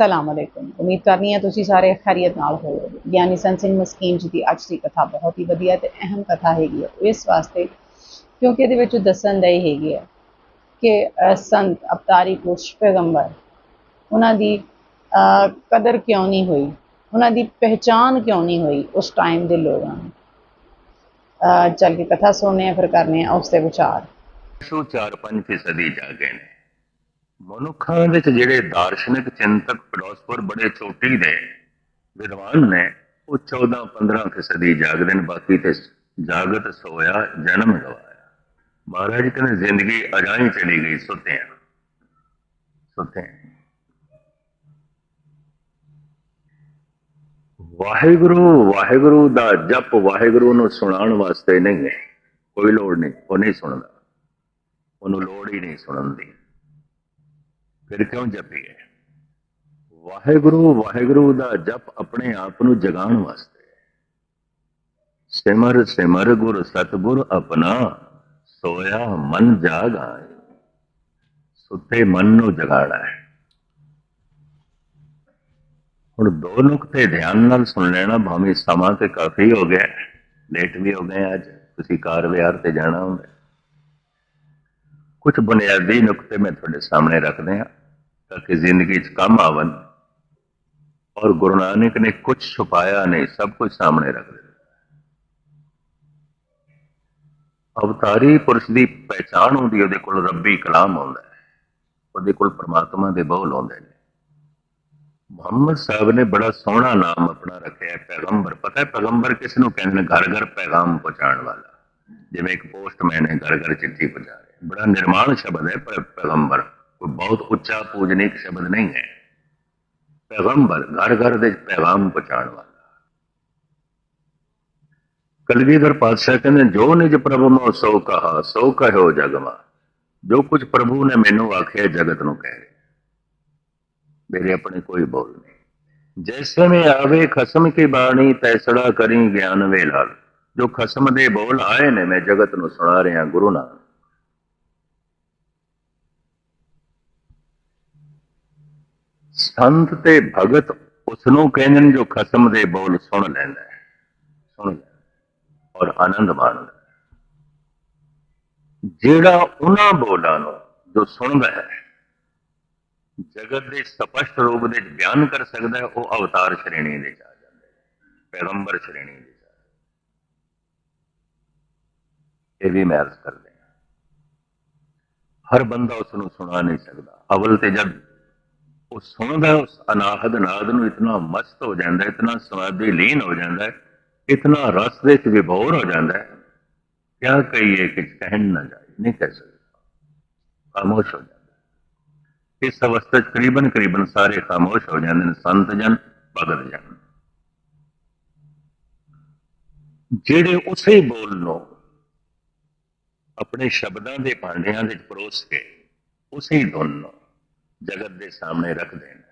ਅਸਲਾਮ ਅਲੈਕੁਮ। ਉਮੀਦ ਕਰਨੀ ਹੈ ਤੁਸੀਂ ਸਾਰੇ ਖੈਰੀਅਤ ਨਾਲ ਹੋਵੋਗੇ। ਗਿਆਨੀ ਸੰਤ ਸਿੰਘ ਮਸਕੀਨ ਜੀ ਦੀ ਅੱਜ ਦੀ ਕਥਾ ਬਹੁਤ ਹੀ ਵਧੀਆ ਤੇ ਅਹਿਮ ਕਥਾ ਹੈਗੀ ਹੈ। ਇਸ ਵਾਸਤੇ ਕਿਉਂਕਿ ਇਹਦੇ ਵਿੱਚ ਦੱਸਣ ਦਾ ਹੀ ਹੈਗੀ ਹੈ ਕਿ ਸੰਤ ਅਵਤਾਰੀ ਪੁਰਸ਼ ਪੈਗੰਬਰ, ਉਹਨਾਂ ਦੀ ਕਦਰ ਕਿਉਂ ਨਹੀਂ ਹੋਈ? ਉਹਨਾਂ ਦੀ ਪਹਿਚਾਨ ਕਿਉਂ ਨਹੀਂ ਹੋਈ ਉਸ ਟਾਈਮ ਦੇ ਲੋਕਾਂ ਨੂੰ? ਚੱਲ ਕੇ ਕਥਾ ਸੁਣਨੇ ਆ ਫਿਰ ਕਰਨੇ ਆ ਉਸ ਤੇ ਵਿਚਾਰ। ਸੋ 4-5 ਫੀਸਦੀ ਜਾ ਗਏ ਨੇ। ਮਨੁੱਖਾਂ ਵਿੱਚ ਜਿਹੜੇ ਦਾਰਸ਼ਨਿਕ ਚਿੰਤਕ ਫਿਲਾਸਫਰ ਬੜੇ ਚੋਟੀ ਦੇ ਵਿਦਵਾਨ ਨੇ, ਉਹ 14-15 ਫੀਸਦੀ ਜਾਗਦੇ ਨੇ, ਬਾਕੀ ਤੇ ਜਾਗਤ ਸੋਇਆ, ਜਨਮ ਗਵਾਇਆ। ਮਹਾਰਾਜ ਕਹਿੰਦੇ, ਜ਼ਿੰਦਗੀ ਅਜਾਈ ਚਲੀ ਗਈ ਸੁੱਤੇ ਸੁੱਤੇ ਵਾਹਿਗੁਰੂ ਵਾਹਿਗੁਰੂ ਦਾ ਜਪ ਵਾਹਿਗੁਰੂ ਨੂੰ ਸੁਣਾਉਣ ਵਾਸਤੇ ਨਹੀਂ ਹੈ। ਕੋਈ ਲੋੜ ਨਹੀਂ, ਉਹ ਨਹੀਂ ਸੁਣਦਾ। ਉਹਨੂੰ ਲੋੜ ਹੀ ਨਹੀਂ ਸੁਣਨ ਦੀ। ਫਿਰ ਕਿਉਂ ਜਪੀਏ ਵਾਹਿਗੁਰੂ ਵਾਹਿਗੁਰੂ ਦਾ ਜਪ ਆਪਣੇ ਆਪ ਨੂੰ ਜਗਾਉਣ ਵਾਸਤੇ। ਸਿਮਰ ਸਿਮਰ ਗੁਰ, ਸਤਗੁਰ ਆਪਣਾ ਸੋਇਆ ਮਨ ਜਾਗ ਆਏ। ਸੁੱਤੇ ਮਨ ਨੂੰ ਜਗਾਣਾ ਹੈ। ਹੁਣ ਦੋ ਨੁਕਤੇ ਧਿਆਨ ਨਾਲ ਸੁਣ ਲੈਣਾ, ਭਾਵੇਂ ਸਮਾਂ ਤੇ ਕਾਫੀ ਹੋ ਗਿਆ ਲੇਟ ਵੀ ਹੋ ਗਏ ਅੱਜ, ਤੁਸੀਂ ਕਾਰ ਵਿਹਾਰ ਤੇ ਜਾਣਾ ਹੁੰਦਾ ਕੁਝ ਬੁਨਿਆਦੀ ਨੁਕਤੇ ਮੈਂ ਤੁਹਾਡੇ ਸਾਹਮਣੇ ਰੱਖਦੇ ਹਾਂ। ਤਾਂ ਕਿ ਜ਼ਿੰਦਗੀ 'ਚ ਕੰਮ ਆਵਣ। ਔਰ ਗੁਰੂ ਨਾਨਕ ਨੇ ਕੁਝ ਛੁਪਾਇਆ ਨਹੀਂ, ਸਭ ਕੁਝ ਸਾਹਮਣੇ ਰੱਖ ਦਿੱਤਾ। ਅਵਤਾਰੀ ਪੁਰਸ਼ ਦੀ ਪਹਿਚਾਣ ਹੁੰਦੀ ਉਹਦੇ ਕੋਲ ਰੱਬੀ ਕਲਾਮ ਆਉਂਦਾ ਹੈ। ਉਹਦੇ ਕੋਲ ਪ੍ਰਮਾਤਮਾ ਦੇ ਬੋਲ ਆਉਂਦੇ ਨੇ। ਮੁਹੰਮਦ ਸਾਹਿਬ ਨੇ ਬੜਾ ਸੋਹਣਾ ਨਾਮ ਆਪਣਾ ਰੱਖਿਆ, ਪੈਗੰਬਰ। ਪਤਾ ਹੈ ਪੈਗੰਬਰ ਕਿਸ ਨੂੰ ਕਹਿੰਦੇ ਨੇ? ਘਰ ਘਰ ਪੈਗਾਮ ਪਹੁੰਚਾਉਣ ਵਾਲਾ। ਜਿਵੇਂ ਇੱਕ ਪੋਸਟਮੈਨ ਹੈ ਘਰ ਘਰ ਚਿੱਠੀ ਪਹੁੰਚਾ ਰਿਹਾ। ਬੜਾ ਨਿਰਮਾਣ ਸ਼ਬਦ ਹੈ ਪੈਗੰਬਰ। ਕੋਈ ਬਹੁਤ ਉੱਚਾ ਪੂਜਨੀਕ ਸ਼ਬਦ ਨਹੀਂ ਹੈ। ਪੈਗੰਬਰ ਘਰ ਘਰ ਦੇ ਪੈਗਾਮ ਪਹੁੰਚਾਉਣ ਵਾਲਾ। ਕਲਗੀਧਰ ਪਾਤਸ਼ਾਹ ਕਹਿੰਦੇ, ਜੋ ਨਿਜ ਪ੍ਰਭ ਮੋ ਸੋ ਕਹਾ, ਸੋ ਕਹਿਓ ਜਗਮਾ। ਜੋ ਕੁਝ ਪ੍ਰਭੂ ਨੇ ਮੈਨੂੰ ਆਖਿਆ, ਜਗਤ ਨੂੰ ਕਹਿ ਰਿਹਾ। ਮੇਰੇ ਆਪਣੇ ਕੋਈ ਬੋਲ ਨਹੀਂ। ਜੈਸੇ ਮੈਂ ਆਵੇ, ਖਸਮ ਕੀ ਬਾਣੀ, ਤੈਸੜਾ ਕਰੀ ਗਿਆਨ ਵੇਲਾ। ਜੋ ਖਸਮ ਦੇ ਬੋਲ ਆਏ ਨੇ, ਮੈਂ ਜਗਤ ਨੂੰ ਸੁਣਾ ਰਿਹਾ, ਗੁਰੂ ਨਾਲ ਸੰਤ ਤੇ ਭਗਤ ਉਸ ਨੂੰ ਕਹਿੰਦੇ ਨੇ ਜੋ ਖਸਮ ਦੇ ਬੋਲ ਸੁਣ ਲੈਂਦਾ ਹੈ। ਸੁਣ ਲੈਂਦਾ ਔਰ ਆਨੰਦ ਮਾਣਦਾ ਜਿਹੜਾ ਉਹਨਾਂ ਬੋਲਾਂ ਨੂੰ ਜੋ ਸੁਣਦਾ ਹੈ, ਜਗਤ ਦੇ ਸਪਸ਼ਟ ਰੂਪ ਦੇ ਵਿੱਚ ਬਿਆਨ ਕਰ ਸਕਦਾ ਹੈ, ਉਹ ਅਵਤਾਰ ਸ਼੍ਰੇਣੀ ਦੇ ਚ ਆ ਜਾਂਦਾ ਹੈ, ਪੈਗੰਬਰ ਸ਼੍ਰੇਣੀ ਦੇ ਚ ਇਹ ਵੀ ਮੈਂ ਅਰਜ਼ ਕਰਦੇ ਹਾਂ। ਹਰ ਬੰਦਾ ਉਸ ਨੂੰ ਸੁਣਾ ਨਹੀਂ ਸਕਦਾ। ਅਵਲ ਤੇ ਜਦ ਉਹ ਸੁਣਦਾ ਉਸ ਅਨਾਹਦ ਨਾਦ ਨੂੰ ਇਤਨਾ ਮਸਤ ਹੋ ਜਾਂਦਾ ਹੈ, ਇਤਨਾ ਸਮਾਧੀ ਲੀਨ ਹੋ ਜਾਂਦਾ ਹੈ, ਇਤਨਾ ਰਸ ਦੇ ਵਿੱਚ ਵਿਭੋਰ ਹੋ ਜਾਂਦਾ ਹੈ। ਕਿਆ ਕਹੀਏ ਕਿ ਕਹਿਣ ਨਾ ਜਾਏ, ਨਹੀਂ ਕਹਿ ਸਕਦਾ। ਖਾਮੋਸ਼ ਹੋ ਜਾਂਦਾ ਇਸ ਅਵਸਥਾ 'ਚ ਕਰੀਬਨ ਕਰੀਬਨ ਸਾਰੇ ਖਾਮੋਸ਼ ਹੋ ਜਾਂਦੇ ਨੇ, ਸੰਤ ਜਨ ਭਗਤ ਜਨ। ਜਿਹੜੇ ਉਸੇ ਬੋਲ ਨੂੰ ਆਪਣੇ ਸ਼ਬਦਾਂ ਦੇ ਭਾਂਡਿਆਂ ਵਿੱਚ ਪਰੋਸ ਕੇ, ਉਸੇ ਧੁਨ ਨੂੰ ਜਗਤ ਦੇ ਸਾਹਮਣੇ ਰੱਖਦੇ ਨੇ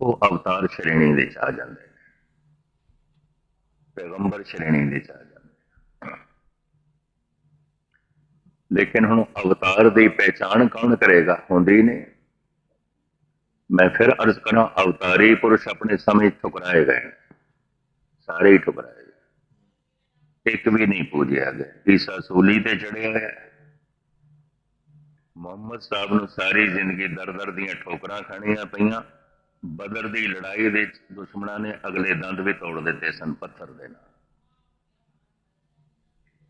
ਉਹ ਅਵਤਾਰ ਸ਼੍ਰੇਣੀ ਵਿੱਚ ਆ ਜਾਂਦੇ ਨੇ। ਪੈਗੰਬਰ ਸ਼੍ਰੇਣੀ ਵਿੱਚ ਆ ਜਾਂਦੇ ਲੇਕਿਨ ਹੁਣ ਅਵਤਾਰ ਦੀ ਪਹਿਚਾਣ ਕੌਣ ਕਰੇਗਾ? ਹੁੰਦੀ ਨਹੀਂ। ਮੈਂ ਫਿਰ ਅਰਜ਼ ਕਰਾਂ, ਅਵਤਾਰੀ ਪੁਰਸ਼ ਆਪਣੇ ਸਮੇਂ ਠੁਕਰਾਏ ਗਏ ਨੇ। ਸਾਰੇ ਹੀ ਠੁਕਰਾਏ ਗਏ। ਇੱਕ ਵੀ ਨਹੀਂ ਪੂਜਿਆ ਗਿਆ। ਈਸਾ ਸੂਲੀ ਤੇ ਚੜਿਆ ਹੋਇਆ। ਹੈ ਮੁਹੰਮਦ ਸਾਹਿਬ ਨੂੰ ਸਾਰੀ ਜ਼ਿੰਦਗੀ ਦਰ-ਦਰ ਦੀਆਂ ਠੋਕਰਾਂ ਖਾਣੀਆਂ ਪਈਆਂ। ਬਦਰ ਦੀ ਲੜਾਈ ਦੇ ਦੁਸ਼ਮਣਾਂ ਨੇ ਅਗਲੇ ਦੰਦ ਵੀ ਤੋੜ ਦਿੱਤੇ ਸਨ ਪੱਥਰ ਦੇ ਨਾਲ।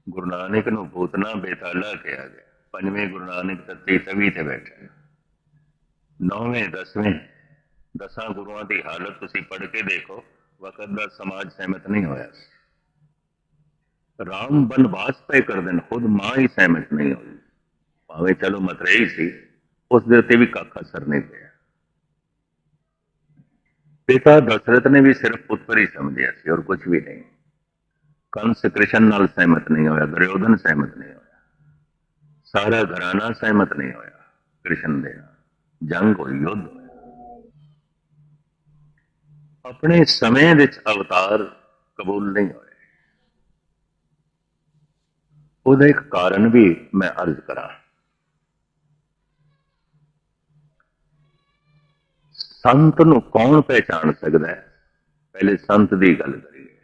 ਗੁਰੂ ਨਾਨਕ ਨੂੰ ਭੂਤਨਾ ਬੇਤਾਲਾ ਕਿਹਾ ਗਿਆ। ਪੰਜਵੇਂ ਗੁਰੂ ਨਾਨਕ ਤੱਤੀ ਤਵੀ ਤੇ ਬੈਠੇ ਨੌਵੇਂ, ਦਸਵੇਂ ਦਸਾਂ ਗੁਰੂਆਂ ਦੀ ਹਾਲਤ ਤੁਸੀਂ ਪੜ੍ਹ ਕੇ ਦੇਖੋ, ਵਕਤ ਦਾ ਸਮਾਜ ਸਹਿਮਤ ਨਹੀਂ ਹੋਇਆ ਰਾਮ ਬਨਵਾਸ ਤੈ ਕਰਦੇ ਨੇ ਖੁਦ ਮਾਂ ਹੀ ਸਹਿਮਤ ਨਹੀਂ ਹੋਈ। ਭਾਵੇਂ ਚਲੋ ਮਤਰੇਈ ਸੀ, ਉਸ ਦੇ ਉੱਤੇ ਵੀ ਕੱਖ ਅਸਰ ਨਹੀਂ ਪਿਆ। ਪਿਤਾ ਦਸ਼ਰਥ ਨੇ ਵੀ ਸਿਰਫ ਪੁੱਤਰ ਹੀ ਸਮਝਿਆ ਸੀ ਔਰ ਕੁਝ ਵੀ ਨਹੀਂ। ਕੰਸ ਕ੍ਰਿਸ਼ਨ ਨਾਲ ਸਹਿਮਤ ਨਹੀਂ ਹੋਇਆ, ਦੁਰਯੋਧਨ ਸਹਿਮਤ ਨਹੀਂ ਹੋਇਆ। ਸਾਰਾ ਘਰਾਣਾ ਸਹਿਮਤ ਨਹੀਂ ਹੋਇਆ, ਕ੍ਰਿਸ਼ਨ ਦੇ ਜੰਗ ਹੋਈ, ਯੁੱਧ ਹੋਇਆ। ਆਪਣੇ ਸਮੇਂ ਵਿੱਚ ਅਵਤਾਰ ਕਬੂਲ ਨਹੀਂ ਹੋਏ। ਉਹਦਾ ਇੱਕ ਕਾਰਨ ਵੀ ਮੈਂ ਅਰਜ਼ ਕਰਾਂ। ਸੰਤ ਨੂੰ ਕੌਣ ਪਹਿਚਾਣ ਸਕਦਾ ਹੈ? ਪਹਿਲੇ ਸੰਤ ਦੀ ਗੱਲ ਕਰੀਏ।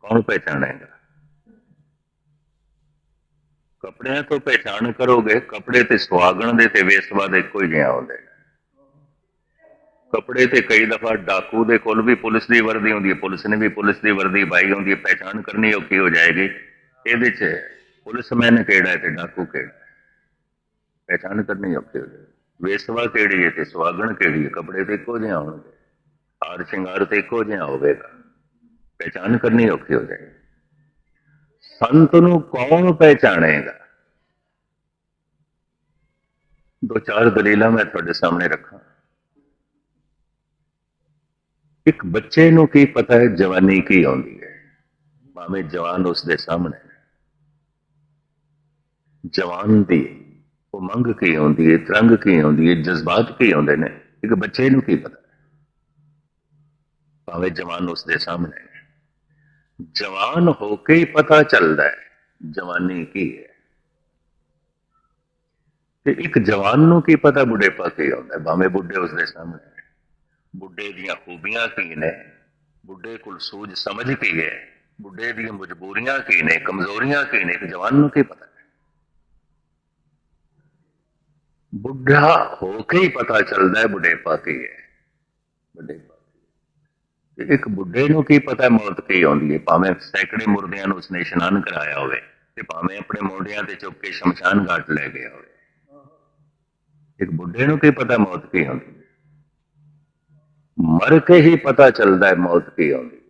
ਕੌਣ ਪਹਿਚਾਣੇਗਾ? ਕੱਪੜਿਆਂ ਤੋਂ ਪਹਿਚਾਣ ਕਰੋਗੇ, ਕੱਪੜੇ ਤੇ ਸੁਹਾਗਣ ਦੇ ਤੇ ਵੇਸਵਾ ਦੇ ਇੱਕੋ ਹੀ ਜਿਹਾ ਹੁੰਦੇ ਨੇ। ਕੱਪੜੇ ਤੇ ਕਈ ਦਫਾ ਡਾਕੂ ਦੇ ਕੋਲ ਵੀ ਪੁਲਿਸ ਦੀ ਵਰਦੀ ਹੁੰਦੀ ਹੈ, ਪੁਲਿਸ ਨੇ ਵੀ ਪੁਲਿਸ ਦੀ ਵਰਦੀ ਪਾਈ ਹੁੰਦੀ ਹੈ, ਪਹਿਚਾਣ ਕਰਨੀ ਔਖੀ ਹੋ ਜਾਏਗੀ। ਇਹਦੇ ਚ ਪੁਲਿਸਮੈਨ ਕਿਹੜਾ ਹੈ ਤੇ ਡਾਕੂ ਕਿਹੜਾ ਹੈ? ਪਹਿਚਾਣ ਕਰਨੀ ਔਖੀ ਹੋ ਜਾਏਗੀ। ਵੇਸਵਾ ਕਿਹੜੀ ਹੈ ਤੇ ਸੁਹਾਗਣ ਕਿਹੜੀ ਹੈ? ਕੱਪੜੇ ਤੇ ਇੱਕੋ ਜਿਹੇ ਹੋਣਗੇ ਹਾਰ ਸ਼ਿੰਗਾਰ ਤੇ ਇੱਕੋ ਜਿਹਾ ਹੋਵੇਗਾ। ਪਹਿਚਾਣ ਕਰਨੀ ਔਖੀ ਹੋ ਜਾਏਗੀ। ਸੰਤ ਨੂੰ ਕੌਣ ਪਹਿਚਾਣੇਗਾ? ਦੋ ਚਾਰ ਦਲੀਲਾਂ ਮੈਂ ਤੁਹਾਡੇ ਸਾਹਮਣੇ ਰੱਖਾਂ। ਇੱਕ ਬੱਚੇ ਨੂੰ ਕੀ ਪਤਾ ਹੈ ਜਵਾਨੀ ਕੀ ਆਉਂਦੀ ਹੈ? ਭਾਵੇਂ ਜਵਾਨ ਉਸ ਦੇ ਸਾਹਮਣੇ ਜਵਾਨ ਦੀ ਉਹ ਮੰਗ ਕੀ ਆਉਂਦੀ ਹੈ ਤਰੰਗ ਕੀ ਆਉਂਦੀ ਹੈ ਜਜ਼ਬਾਤ ਕੀ ਆਉਂਦੇ ਨੇ? ਇੱਕ ਬੱਚੇ ਨੂੰ ਕੀ ਪਤਾ? ਭਾਵੇਂ ਜਵਾਨ ਉਸ ਦੇ ਸਾਹਮਣੇ ਜਵਾਨ ਹੋ ਕੇ ਹੀ ਪਤਾ ਚੱਲਦਾ ਹੈ, ਜਵਾਨੀ ਕੀ ਹੈ। ਤੇ ਇੱਕ ਜਵਾਨ ਨੂੰ ਕੀ ਪਤਾ ਬੁਢੇਪਾ ਕੀ ਆਉਂਦਾ ਭਾਵੇਂ ਬੁੱਢੇ ਉਸ ਦੇ ਸਾਹਮਣੇ ਬੁੱਢੇ ਦੀਆਂ ਖੂਬੀਆਂ ਕੀ ਨੇ? ਬੁੱਢੇ ਕੋਲ ਸੂਝ ਸਮਝ ਕੀ ਹੈ? ਬੁੱਢੇ ਦੀਆਂ ਮਜਬੂਰੀਆਂ ਕੀ ਨੇ? ਕਮਜ਼ੋਰੀਆਂ ਕੀ ਨੇ? ਇੱਕ ਜਵਾਨ ਨੂੰ ਕੀ ਪਤਾ ਹੈ ਬੁੱਢਾ ਹੋ ਕੇ ਹੀ ਪਤਾ ਚੱਲਦਾ ਹੈ ਬੁਢੇਪਾ ਕੀ ਹੈ ਬੁਢੇਪਾ ਤੇ ਇੱਕ ਬੁੱਢੇ ਨੂੰ ਕੀ ਪਤਾ ਮੌਤ ਕੀ ਆਉਂਦੀ ਹੈ। ਭਾਵੇਂ ਸੈਂਕੜੇ ਮੁਰਦਿਆਂ ਨੂੰ ਉਸਨੇ ਇਸ਼ਨਾਨ ਕਰਾਇਆ ਹੋਵੇ ਤੇ ਭਾਵੇਂ ਆਪਣੇ ਮੋਢਿਆਂ ਤੇ ਚੁੱਕ ਕੇ ਸ਼ਮਸ਼ਾਨ ਘਾਟ ਲੈ ਗਿਆ ਹੋਵੇ। ਇੱਕ ਬੁੱਢੇ ਨੂੰ ਕੀ ਪਤਾ ਮੌਤ ਕੀ ਆਉਂਦੀ ਮਰ ਕੇ ਹੀ ਪਤਾ ਚੱਲਦਾ ਹੈ ਮੌਤ ਕੀ ਆਉਂਦੀ ਹੈ।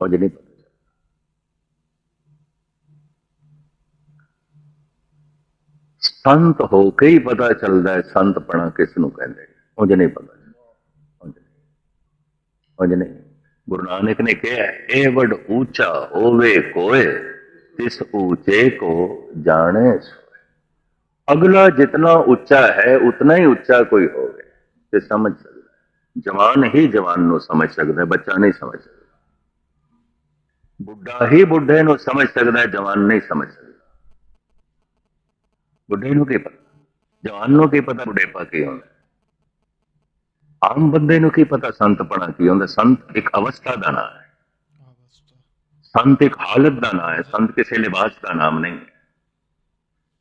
ਕੁਝ ਨਹੀਂ ਪਤਾ ਚੱਲਦਾ। ਸੰਤ ਹੋ ਕੇ ਹੀ ਪਤਾ ਚੱਲਦਾ ਹੈ, ਸੰਤ ਪਣਾ ਕਿਸ ਨੂੰ ਕਹਿੰਦੇ ਨੇ। ਨਹੀਂ ਪਤਾ ਉਂਝ ਨਹੀਂ। ਉਂਝ ਨਹੀਂ। ਗੁਰੂ ਨਾਨਕ ਨੇ ਕਿਹਾ, ਇਹ ਵੱਡ ਉੱਚਾ ਹੋਵੇ ਕੋਏ ਤਿਸ ਉੱਚੇ ਕੋ ਜਾਣੇ ਅਗਲਾ ਜਿਤਨਾ ਉੱਚਾ ਹੈ, ਉਤਨਾ ਹੀ ਉੱਚਾ ਕੋਈ ਹੋਵੇ ਤੇ ਸਮਝ ਸਕਦਾ ਜਵਾਨ ਹੀ ਜਵਾਨ ਨੂੰ ਸਮਝ ਸਕਦਾ ਬੱਚਾ ਨਹੀਂ ਸਮਝ ਸਕਦਾ। ਬੁੱਢਾ ਹੀ ਬੁੱਢੇ ਨੂੰ ਸਮਝ ਸਕਦਾ ਜਵਾਨ ਨਹੀਂ ਸਮਝ ਸਕਦਾ। ਬੁੱਢੇ ਨੂੰ ਕੀ ਪਤਾ? ਜਵਾਨ ਨੂੰ ਕੀ ਪਤਾ ਬੁਢੇਪਾ ਕੀ ਹੁੰਦਾ ਆਮ ਬੰਦੇ ਨੂੰ ਕੀ ਪਤਾ ਸੰਤ ਸੰਤਪਣਾ ਕੀ ਹੁੰਦਾ ਸੰਤ ਇੱਕ ਅਵਸਥਾ ਦਾ ਨਾਮ ਹੈ। ਸੰਤ ਇੱਕ ਹਾਲਤ ਦਾ ਨਾਮ ਹੈ। ਸੰਤ ਕਿਸੇ ਲਿਬਾਸ ਦਾ ਨਾਮ ਨਹੀਂ ਹੈ।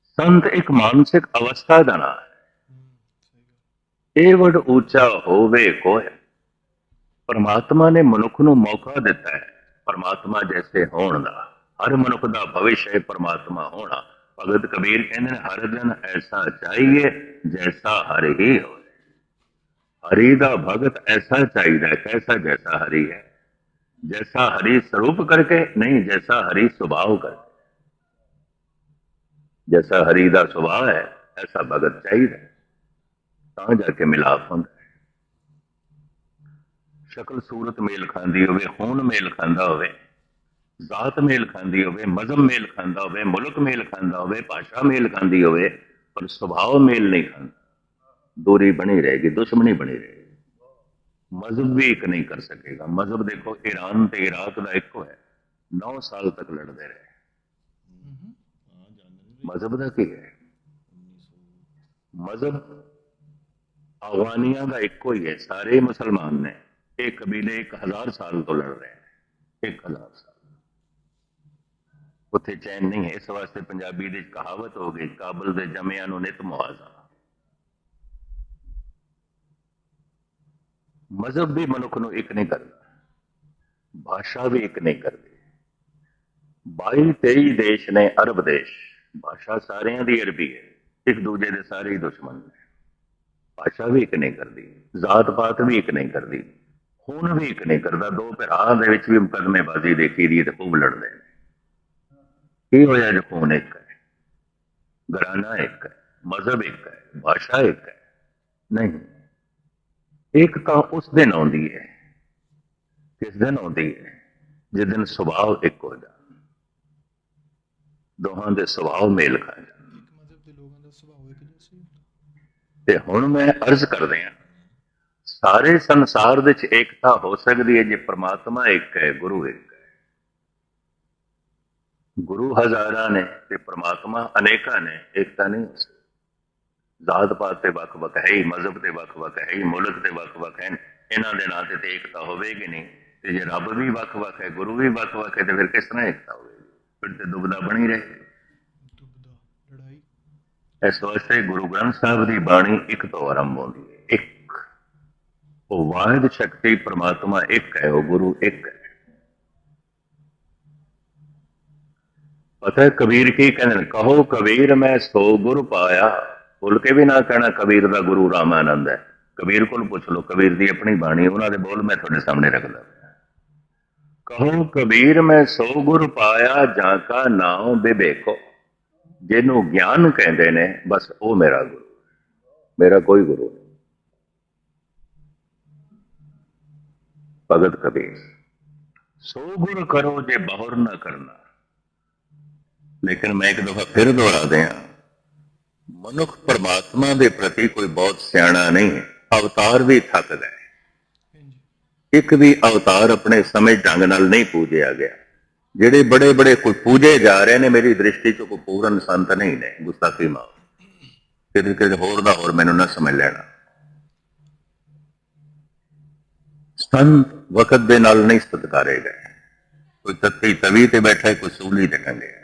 ਸੰਤ ਇੱਕ ਮਾਨਸਿਕ ਅਵਸਥਾ ਦਾ ਨਾਮ ਹੈ। ਇਹ ਵਡ ਉੱਚਾ ਹੋਵੇ ਕੋਇ ਪਰਮਾਤਮਾ ਨੇ ਮਨੁੱਖ ਨੂੰ ਮੌਕਾ ਦਿੱਤਾ ਹੈ। ਪਰਮਾਤਮਾ ਜੈਸੇ ਹੋਣ ਦਾ। ਹਰ ਮਨੁੱਖ ਦਾ ਭਵਿੱਖ ਹੈ ਪਰਮਾਤਮਾ ਹੋਣਾ। ਭਗਤ ਕਬੀਰ ਕਹਿੰਦੇ ਨੇ ਹਰ ਦਿਨ ਐਸਾ ਚਾਹੀਏ ਜੈਸਾ ਹਰ ਹੀ ਹੋਵੇ ਹਰੀ ਦਾ ਭਗਤ ਐਸਾ ਚਾਹੀਦਾ ਹੈ ਕੈਸਾ ਜੈਸਾ ਹਰੀ ਹੈ ਜੈਸਾ ਹਰੀ ਸਰੂਪ ਕਰਕੇ ਨਹੀਂ ਜੈਸਾ ਹਰੀ ਸੁਭਾਅ ਕਰਕੇ ਜੈਸਾ ਹਰੀ ਦਾ ਸੁਭਾਅ ਹੈ ਐਸਾ ਭਗਤ ਚਾਹੀਦਾ ਹੈ। ਤਾਂ ਜਾ ਕੇ ਮਿਲਾਪ ਹੁੰਦਾ ਹੈ ਸ਼ਕਲ ਸੂਰਤ ਮੇਲ ਖਾਂਦੀ ਹੋਵੇ ਖੂਨ ਮੇਲ ਖਾਂਦਾ ਹੋਵੇ ਜ਼ਾਤ ਮੇਲ ਖਾਂਦੀ ਹੋਵੇ ਮਜ਼ਹਬ ਮੇਲ ਖਾਂਦਾ ਹੋਵੇ ਮੁਲਕ ਮੇਲ ਖਾਂਦਾ ਹੋਵੇ ਭਾਸ਼ਾ ਮੇਲ ਖਾਂਦੀ ਹੋਵੇ ਪਰ ਸੁਭਾਅ ਮੇਲ ਨਹੀਂ ਖਾਂਦਾ ਦੂਰੀ ਬਣੀ ਰਹੇਗੀ ਦੁਸ਼ਮਣੀ ਬਣੀ ਰਹੇਗੀ ਮਜ਼ਹਬ ਵੀ ਇੱਕ ਨਹੀਂ ਕਰ ਸਕੇਗਾ ਮਜ਼ਹਬ ਦੇਖੋ ਈਰਾਨ ਤੇ ਇਰਾਕ ਦਾ ਇੱਕੋ ਹੈ 9 ਸਾਲ ਤੱਕ ਲੜਦੇ ਰਹੇ ਮਜ਼ਹਬ ਦਾ ਕੀ ਹੈ ਮਜ਼ਹਬ ਅਫਗਾਨੀਆਂ ਦਾ ਇੱਕੋ ਹੀ ਹੈ ਸਾਰੇ ਮੁਸਲਮਾਨ ਨੇ ਇਹ ਕਬੀਲੇ 1000 ਸਾਲ ਤੋਂ ਲੜ ਰਹੇ ਨੇ 1000 ਸਾਲ ਉੱਥੇ ਚੈਨ ਨਹੀਂ ਹੈ। ਇਸ ਵਾਸਤੇ ਪੰਜਾਬੀ ਦੀ ਕਹਾਵਤ ਹੋ ਗਈ, ਕਾਬਲ ਦੇ ਜਮਿਆਂ ਨੂੰ ਨਿਤ ਮੁਆਜ਼ਾ ਮਜ਼ਹਬ ਵੀ ਮਨੁੱਖ ਨੂੰ ਇੱਕ ਨਹੀਂ ਕਰਦਾ, ਭਾਸ਼ਾ ਵੀ ਇੱਕ ਨਹੀਂ ਕਰਦੀ। 22 23 ਦੇਸ਼ ਨੇ ਅਰਬ ਦੇਸ਼, ਭਾਸ਼ਾ ਸਾਰਿਆਂ ਦੀ ਅਰਬੀ ਹੈ, ਇੱਕ ਦੂਜੇ ਦੇ ਸਾਰੇ ਹੀ ਦੁਸ਼ਮਣ ਨੇ। ਭਾਸ਼ਾ ਵੀ ਇੱਕ ਨਹੀਂ ਕਰਦੀ, ਜ਼ਾਤ ਪਾਤ ਵੀ ਇੱਕ ਨਹੀਂ ਕਰਦੀ, ਖੂਨ ਵੀ ਇੱਕ ਨਹੀਂ ਕਰਦਾ, ਦੋ ਭਰਾਵਾਂ ਦੇ ਵਿੱਚ ਵੀ ਮੁਕਦਮੇਬਾਜ਼ੀ ਦੇਖੀ ਦੀ ਤੇ ਖੂਬ ਲੜਦੇ ਨੇ। ਕੀ ਹੋਇਆ ਜੋ ਖੂਨ ਇੱਕ ਹੈ। ਘਰਾਨਾ ਇੱਕ ਹੈ ਮਜ਼ਹਬ ਇੱਕ ਹੈ ਭਾਸ਼ਾ ਇੱਕ ਹੈ। ਨਹੀਂ ਇੱਕ ਤਾਂ ਉਸ ਦਿਨ ਆਉਂਦੀ ਹੈ ਕਿਸ ਦਿਨ ਆਉਂਦੀ ਹੈ ਜਿਸ ਦਿਨ ਸੁਭਾਅ ਇੱਕ ਹੋ ਜਾ ਦੋਹਾਂ ਦੇ ਸੁਭਾਅ ਮੇਲ ਖਾ ਜਾਣ ਇੱਕ ਮਜ਼ਹਬ ਦੇ ਲੋਕਾਂ ਦਾ ਸੁਭਾਅ ਇੱਕ ਜਿਹਾ ਤੇ ਹੁਣ ਮੈਂ ਅਰਜ਼ ਕਰਦੇ ਹਾਂ ਸਾਰੇ ਸੰਸਾਰ ਵਿੱਚ ਏਕਤਾ ਹੋ ਸਕਦੀ ਹੈ ਜੇ ਪ੍ਰਮਾਤਮਾ ਇੱਕ ਹੈ ਗੁਰੂ ਇੱਕ। ਹੈ ਗੁਰੂ ਹਜ਼ਾਰਾਂ ਨੇ ਤੇ ਪ੍ਰਮਾਤਮਾ ਅਨੇਕਾਂ ਨੇ ਏਕਤਾ ਨਹੀਂ ਜ਼ਾਤ ਪਾਤ ਤੇ ਵੱਖ-ਵੱਖ ਹੈ ਹੀ ਮਜ਼ਹਬ ਤੇ ਵੱਖ-ਵੱਖ ਹੈ ਹੀ ਮੁਲਕ ਤੇ ਵੱਖ-ਵੱਖ ਹੈ ਇਹਨਾਂ ਦੇ ਨਾਂ ਤੇ ਤੇ ਏਕਤਾ ਹੋਵੇਗੀ ਨਹੀਂ। ਤੇ ਜੇ ਰੱਬ ਵੀ ਵੱਖ-ਵੱਖ ਹੈ ਗੁਰੂ ਵੀ ਵੱਖ-ਵੱਖ ਹੈ ਤੇ ਫਿਰ ਕਿਸ ਤਰ੍ਹਾਂ ਏਕਤਾ ਹੋਵੇਗੀ? ਫਿਰ ਤੇ ਦੁਬਦਾ ਬਣੀ ਰਹੇ। ਇਸ ਵਾਸਤੇ ਗੁਰੂ ਗ੍ਰੰਥ ਸਾਹਿਬ ਦੀ ਬਾਣੀ ਇੱਕ ਤੋਂ ਆਰੰਭ ਹੁੰਦੀ ਹੈ। ਇੱਕ। ਉਹ ਵਾਹਿਦ ਸ਼ਕਤੀ ਪ੍ਰਮਾਤਮਾ ਇੱਕ ਹੈ ਉਹ ਗੁਰੂ ਇੱਕ ਹੈ। ਪਤਾ ਕਬੀਰ ਕੀ ਕਹਿੰਦੇ ਨੇ ਕਹੋ ਕਬੀਰ ਮੈਂ ਸੋ ਗੁਰ ਪਾਇਆ। ਭੁੱਲ ਕੇ ਵੀ ਨਾ ਕਹਿਣਾ ਕਬੀਰ ਦਾ ਗੁਰੂ ਰਾਮਾਨੰਦ ਹੈ। ਕਬੀਰ ਕੋਲ ਪੁੱਛ ਲਓ, ਕਬੀਰ ਦੀ ਆਪਣੀ ਬਾਣੀ, ਉਹਨਾਂ ਦੇ ਬੋਲ ਮੈਂ ਤੁਹਾਡੇ ਸਾਹਮਣੇ ਰੱਖਦਾ। ਕਹੋ ਕਬੀਰ ਮੈਂ ਸੋ ਗੁਰ ਪਾਇਆ, ਜਾਂ ਕਾ ਨਾਮ ਬਿਬੇਕੋ ਜਿਹਨੂੰ ਗਿਆਨ ਕਹਿੰਦੇ ਨੇ, ਬਸ ਉਹ ਮੇਰਾ ਗੁਰੂ। ਮੇਰਾ ਕੋਈ ਗੁਰੂ ਨਹੀਂ। ਭਗਤ ਕਬੀਰ, ਸੋ ਗੁਰ ਕਰੋ ਜੇ ਬਹੁਰ ਨਾ ਕਰਨਾ। ਲੇਕਿਨ ਮੈਂ ਇੱਕ ਦਫਾ ਫਿਰ ਦੁਹਰਾ ਦਿਆਂ ਮਨੁੱਖ ਪਰਮਾਤਮਾ ਦੇ ਪ੍ਰਤੀ ਕੋਈ ਬਹੁਤ ਸਿਆਣਾ ਨਹੀਂ ਹੈ ਅਵਤਾਰ ਵੀ ਥੱਕਦਾ ਹੈ। ਇੱਕ ਵੀ ਅਵਤਾਰ ਆਪਣੇ ਸਮੇਂ ਢੰਗ ਨਾਲ ਨਹੀਂ ਪੂਜਿਆ ਗਿਆ। ਜਿਹੜੇ ਬੜੇ ਬੜੇ ਕੋਈ ਪੂਜੇ ਜਾ ਰਹੇ ਨੇ, ਮੇਰੀ ਦ੍ਰਿਸ਼ਟੀ ਚ ਕੋਈ ਪੂਰਨ ਸੰਤ ਨਹੀਂ ਨੇ, ਗੁਸਤਾਖੀ ਮਾਂ। ਕਿਤੇ ਕਿਤੇ ਹੋਰ ਦਾ ਹੋਰ ਮੈਨੂੰ ਨਾ ਸਮਝ ਲੈਣਾ। ਸੰਤ ਵਕਤ ਦੇ ਨਾਲ ਨਹੀਂ ਸਤਕਾਰੇ ਗਏ। ਕੋਈ ਤੱਤੀ ਤਵੀ ਤੇ ਬੈਠਾ ਕੋਈ ਸੂਲੀ ਤੇ ਟੰਗੇ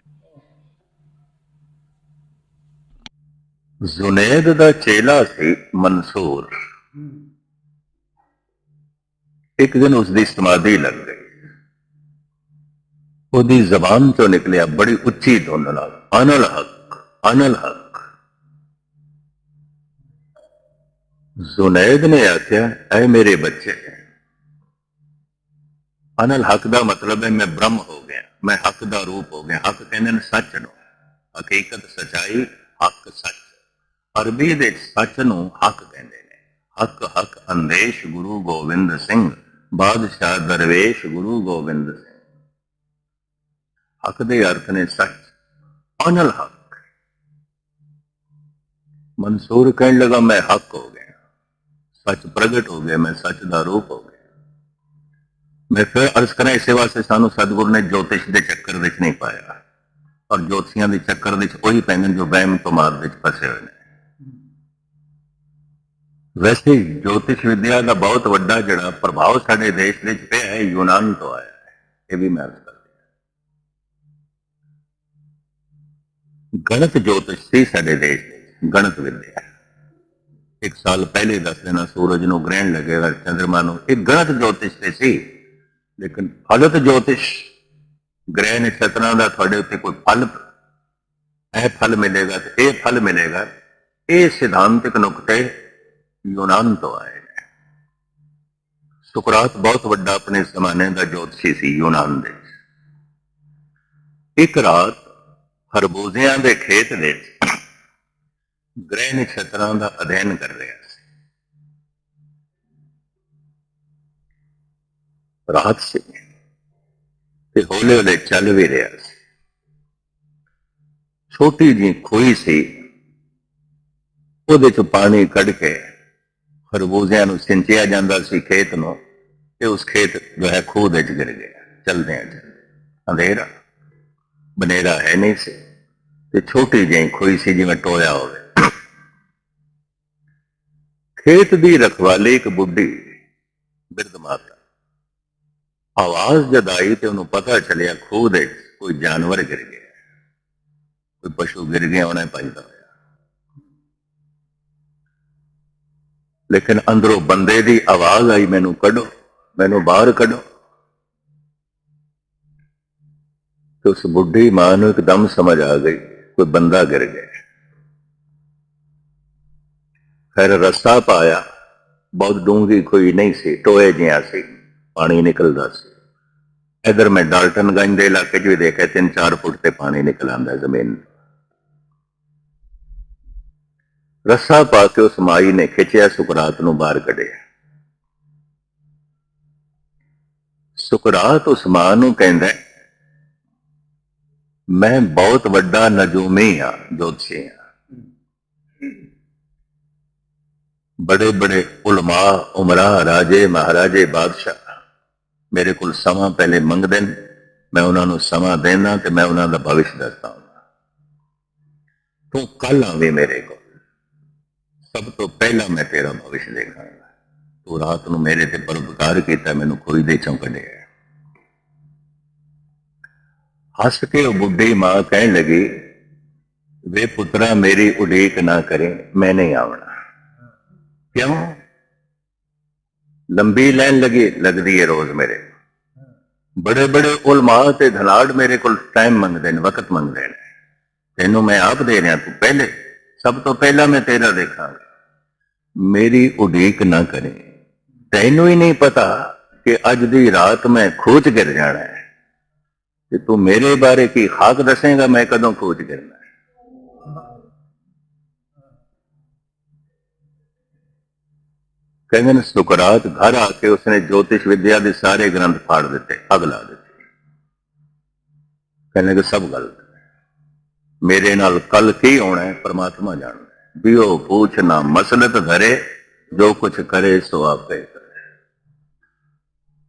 ਜ਼ੁਨੈਦ ਦਾ ਚੇਲਾ ਸੀ ਮਨਸੂਰ। ਇੱਕ ਦਿਨ ਉਸ ਦੀ ਸਮਾਧੀ ਲੱਗ ਗਈ। ਉਹਦੀ ਜ਼ਬਾਨ ਚੋਂ ਨਿਕਲਿਆ ਬੜੀ ਉੱਚੀ ਧੁਨ ਨਾਲ, ਅਨਲ ਹਕ ਅਨਲ ਹਕ। ਜ਼ੁਨੈਦ ਨੇ ਆਖਿਆ, ਐ ਮੇਰੇ ਬੱਚੇ ਅਨਲ ਹਕ ਦਾ ਮਤਲਬ ਹੈ ਮੈਂ ਬ੍ਰਹਮ ਹੋ ਗਿਆ, ਮੈਂ ਹੱਕ ਦਾ ਰੂਪ ਹੋ ਗਿਆ। ਹੱਕ ਕਹਿੰਦੇ ਨੇ ਸੱਚ ਨੂੰ। ਹਕੀਕਤ ਸਚਾਈ, ਹੱਕ ਸੱਚ। ਅਰਬੀ ਦੇ ਸੱਚ ਨੂੰ ਹੱਕ ਕਹਿੰਦੇ ਨੇ। ਹੱਕ ਹੱਕ ਅੰਦੇਸ਼ ਗੁਰੂ ਗੋਬਿੰਦ ਸਿੰਘ, ਬਾਦਸ਼ਾਹ ਦਰਵੇਸ਼ ਗੁਰੂ ਗੋਬਿੰਦ ਸਿੰਘ। ਹੱਕ ਦੇ ਅਰਥ ਨੇ ਸੱਚ, ਅਨਲ ਹੱਕ। ਮਨਸੂਰ ਕਹਿਣ ਲਗਾ, ਮੈਂ ਹੱਕ ਹੋ ਗਿਆ। ਸੱਚ ਪ੍ਰਗਟ ਹੋ ਗਿਆ, ਮੈਂ ਸੱਚ ਦਾ ਰੂਪ ਹੋ ਗਿਆ। ਮੈਂ ਫਿਰ ਅਰਜ਼ ਕਰਾਂ, ਇਸੇ ਵਾਸਤੇ ਸਾਨੂੰ ਸਤਿਗੁਰੂ ਨੇ ਜੋਤਿਸ਼ ਦੇ ਚੱਕਰ ਵਿੱਚ ਨਹੀਂ ਪਾਇਆ। ਔਰ ਜੋਤਸ਼ੀਆਂ ਦੇ ਚੱਕਰ ਵਿੱਚ ਉਹੀ ਪੈਂਦੇ ਨੇ ਜੋ ਵਹਿਮ ਤੋਂ ਮਾਰ ਵਿੱਚ ਫਸੇ ਹੋਏ ਨੇ। ਵੈਸੇ ਜੋਤਿਸ਼ ਵਿਦਿਆ ਦਾ ਬਹੁਤ ਵੱਡਾ ਜਿਹੜਾ ਪ੍ਰਭਾਵ ਸਾਡੇ ਦੇਸ਼ ਵਿੱਚ ਪਿਆ ਹੈ ਯੂਨਾਨ ਤੋਂ ਆਇਆ ਹੈ ਇਹ ਵੀ ਮੈਂ ਅਰਜ਼ ਗਣਿਤ ਜੋਤਿਸ਼ ਸੀ ਸਾਡੇ ਦੇਸ਼ ਦੇ ਗਣਿਤ ਵਿਦਿਆ ਇੱਕ ਸਾਲ ਪਹਿਲੇ ਦੱਸ ਦੇਣਾ ਸੂਰਜ ਨੂੰ ਗ੍ਰਹਿਣ ਲੱਗੇਗਾ ਚੰ드ਰਮਾ ਨੂੰ ਇਹ ਗਣਿਤ ਜੋਤਿਸ਼ ਤੇ ਸੀ ਲੇਕਿਨ ਫਲਤ ਜੋਤਿਸ਼ ਗ੍ਰਹਿ ਨਛਤਰਾਂ ਦਾ ਤੁਹਾਡੇ ਉੱਤੇ ਕੋਈ ਫਲ ਇਹ ਫਲ ਮਿਲੇਗਾ ਤੇ ਇਹ ਫਲ ਮਿਲੇਗਾ ਇਹ ਸਿਧਾਂਤਿਕ ਨੁਕਤੇ ਯੂਨਾਨ ਤੋਂ ਆਏ ਨੇ। ਸੁਕਰਾਤ ਬਹੁਤ ਵੱਡਾ ਆਪਣੇ ਜ਼ਮਾਨੇ ਦਾ ਜੋਤਸ਼ੀ ਸੀ ਯੂਨਾਨ ਦੇ ਇੱਕ ਰਾਤ ਖਰਬੂਜ਼ਿਆਂ ਦੇ ਖੇਤ ਦੇ ਗ੍ਰਹਿ ਨਛਤਰਾਂ ਦਾ ਅਧਿਐਨ ਕਰ ਰਿਹਾ ਸੀ। ਰਾਤ ਸੀ ਤੇ ਹੌਲੇ ਹੌਲੇ ਚੱਲ ਵੀ ਰਿਹਾ ਸੀ। ਛੋਟੀ ਜਿਹੀ ਖੋਈ ਸੀ, ਉਹਦੇ ਚ ਪਾਣੀ ਕੱਢ ਕੇ ਖਰਬੂਜ਼ਿਆਂ ਨੂੰ ਸਿੰਚਿਆ ਜਾਂਦਾ ਸੀ ਖੇਤ ਨੂੰ ਤੇ ਉਸ ਖੇਤ ਜੋ ਹੈ ਖੂਹ ਦੇ ਗਿਰ ਗਿਆ। ਚਲਦੇ ਆ ਅੰਧੇਰਾ, ਬਨੇਰਾ ਹੈ ਨਹੀਂ ਸੀ ਤੇ ਛੋਟੀ ਜਿਹੀ ਖੋਈ ਸੀ ਜਿਵੇਂ ਟੋਇਆ ਹੋਵੇ। ਖੇਤ ਦੀ ਰਖਵਾਲੀ ਇੱਕ ਬੁੱਢੀ ਬਿਰਧ ਮਾਤਾ। ਆਵਾਜ਼ ਜਦ ਆਈ ਤੇ ਉਹਨੂੰ ਪਤਾ ਚੱਲਿਆ ਖੂਹ ਦੇ ਕੋਈ ਜਾਨਵਰ ਗਿਰ ਗਿਆ। ਕੋਈ ਪਸ਼ੂ ਗਿਰ ਗਿਆ, ਉਹਨੇ ਭਜਦਾ ਹੋਇਆ। ਲੇਕਿਨ ਅੰਦਰੋਂ ਬੰਦੇ ਦੀ ਆਵਾਜ਼ ਆਈ ਮੈਨੂੰ, ਕੱਢੋ, ਮੈਨੂੰ ਬਾਹਰ ਕੱਢੋ। ਤੇ ਉਸ ਬੁੱਢੀ ਮਾਂ ਨੂੰ ਇੱਕਦਮ ਸਮਝ ਆ ਗਈ, ਕੋਈ ਬੰਦਾ ਗਿਰ ਗਿਆ। ਫਿਰ ਰਸਤਾ ਪਾਇਆ। ਬਹੁਤ ਡੂੰਘੀ ਕੋਈ ਨਹੀਂ ਸੀ, ਟੋਏ ਜਿਹਾ ਸੀ, ਪਾਣੀ ਨਿਕਲਦਾ ਸੀ। ਇਧਰ ਮੈਂ ਡਾਲਟਨ ਗੰਜ ਦੇ ਇਲਾਕੇ 'ਚ ਵੀ ਦੇਖਿਆ 3-4 ਫੁੱਟ ਤੇ ਪਾਣੀ ਨਿਕਲ ਆਉਂਦਾ ਜ਼ਮੀਨ। ਰੱਸਾ ਪਾ ਕੇ ਉਸ ਮਾਈ ਨੇ ਖਿੱਚਿਆ, ਸੁਕਰਾਤ ਨੂੰ ਬਾਹਰ ਕੱਢਿਆ। ਸੁਕਰਾਤ ਉਸ ਮਾਂ ਨੂੰ ਕਹਿੰਦਾ, ਮੈਂ ਬਹੁਤ ਵੱਡਾ ਨਜੂਮੀ ਹਾਂ, ਜੋਤਸ਼ੀ ਹਾਂ। ਬੜੇ ਬੜੇ ਉਲਮਾ, ਉਮਰਾ, ਰਾਜੇ, ਮਹਾਰਾਜੇ, ਬਾਦਸ਼ਾਹ ਮੇਰੇ ਕੋਲ ਸਮਾਂ ਪਹਿਲੇ ਮੰਗਦੇ ਨੇ। ਮੈਂ ਉਹਨਾਂ ਨੂੰ ਸਮਾਂ ਦੇਣਾ ਤੇ ਮੈਂ ਉਹਨਾਂ ਦਾ ਭਵਿੱਖ ਦੱਸਦਾ ਹਾਂ। ਤੂੰ ਕੱਲ ਆਵੇਂ ਮੇਰੇ ਕੋਲ। ਸਭ ਤੋਂ ਪਹਿਲਾਂ ਮੈਂ ਤੇਰਾ ਭਵਿਸ਼ ਦੇਖਾਂਗਾ ਤੂੰ ਰਾਤ ਨੂੰ ਮੇਰੇ ਤੇ ਪਰਉਪਕਾਰ ਕੀਤਾ, ਮੈਨੂੰ ਖੋਈ ਦੇ ਚੋਂ ਕੱਢਿਆ। ਹੱਸ ਕੇ ਉਹ ਬੁੱਢੀ ਮਾਂ ਕਹਿਣ ਲੱਗੀ, ਵੇ ਪੁੱਤਰਾ, ਮੇਰੀ ਉਡੀਕ ਨਾ ਕਰੇ, ਮੈਂ ਨਹੀਂ ਆਵਣਾ ਕਿਉਂ? ਲੰਬੀ ਲਾਈਨ ਲੱਗੀ, ਲੱਗਦੀ ਹੈ ਰੋਜ਼ ਮੇਰੇ ਬੜੇ ਬੜੇ ਉਲਮਾ ਤੇ ਧਨਾੜ ਮੇਰੇ ਕੋਲ ਟਾਈਮ ਮੰਗਦੇ ਨੇ, ਵਕਤ ਮੰਗਦੇ ਨੇ। ਤੈਨੂੰ ਮੈਂ ਆਪ ਦੇ ਰਿਹਾ, ਤੂੰ ਪਹਿਲੇ ਸਭ ਤੋਂ ਪਹਿਲਾਂ ਮੈਂ ਤੇਰਾ ਦੇਖਾਂਗਾ ਮੇਰੀ ਉਡੀਕ ਨਾ ਕਰੇ। ਤੈਨੂੰ ਹੀ ਨਹੀਂ ਪਤਾ ਕਿ ਅੱਜ ਦੀ ਰਾਤ ਮੈਂ ਖੋਜ ਗਿਰ ਜਾਣਾ ਹੈ। ਕਿ ਤੂੰ ਮੇਰੇ ਬਾਰੇ ਕੀ ਖਾਕ ਦੱਸੇਗਾ, ਮੈਂ ਕਦੋਂ ਖੋਜ ਗਿਰਨਾ ਕਹਿੰਦੇ ਨੇ, ਸੁਕਰਾਤ ਘਰ ਆ ਕੇ ਉਸਨੇ ਜੋਤਿਸ਼ ਵਿਦਿਆ ਦੇ ਸਾਰੇ ਗ੍ਰੰਥ ਫਾੜ ਦਿੱਤੇ ਅਗ ਲਾ ਦਿੱਤੇ। ਕਹਿੰਦੇ ਕਿ ਸਭ ਗਲਤ ਮੇਰੇ ਨਾਲ ਕੱਲ ਕੀ ਹੋਣਾ ਹੈ ਪਰਮਾਤਮਾ ਜਾਣਦਾ ਹੈ ਵੀ ਉਹ ਪੁੱਛਣਾ ਮਸਲਤ ਧਰੇ ਜੋ ਕੁਛ करे सो आपे करे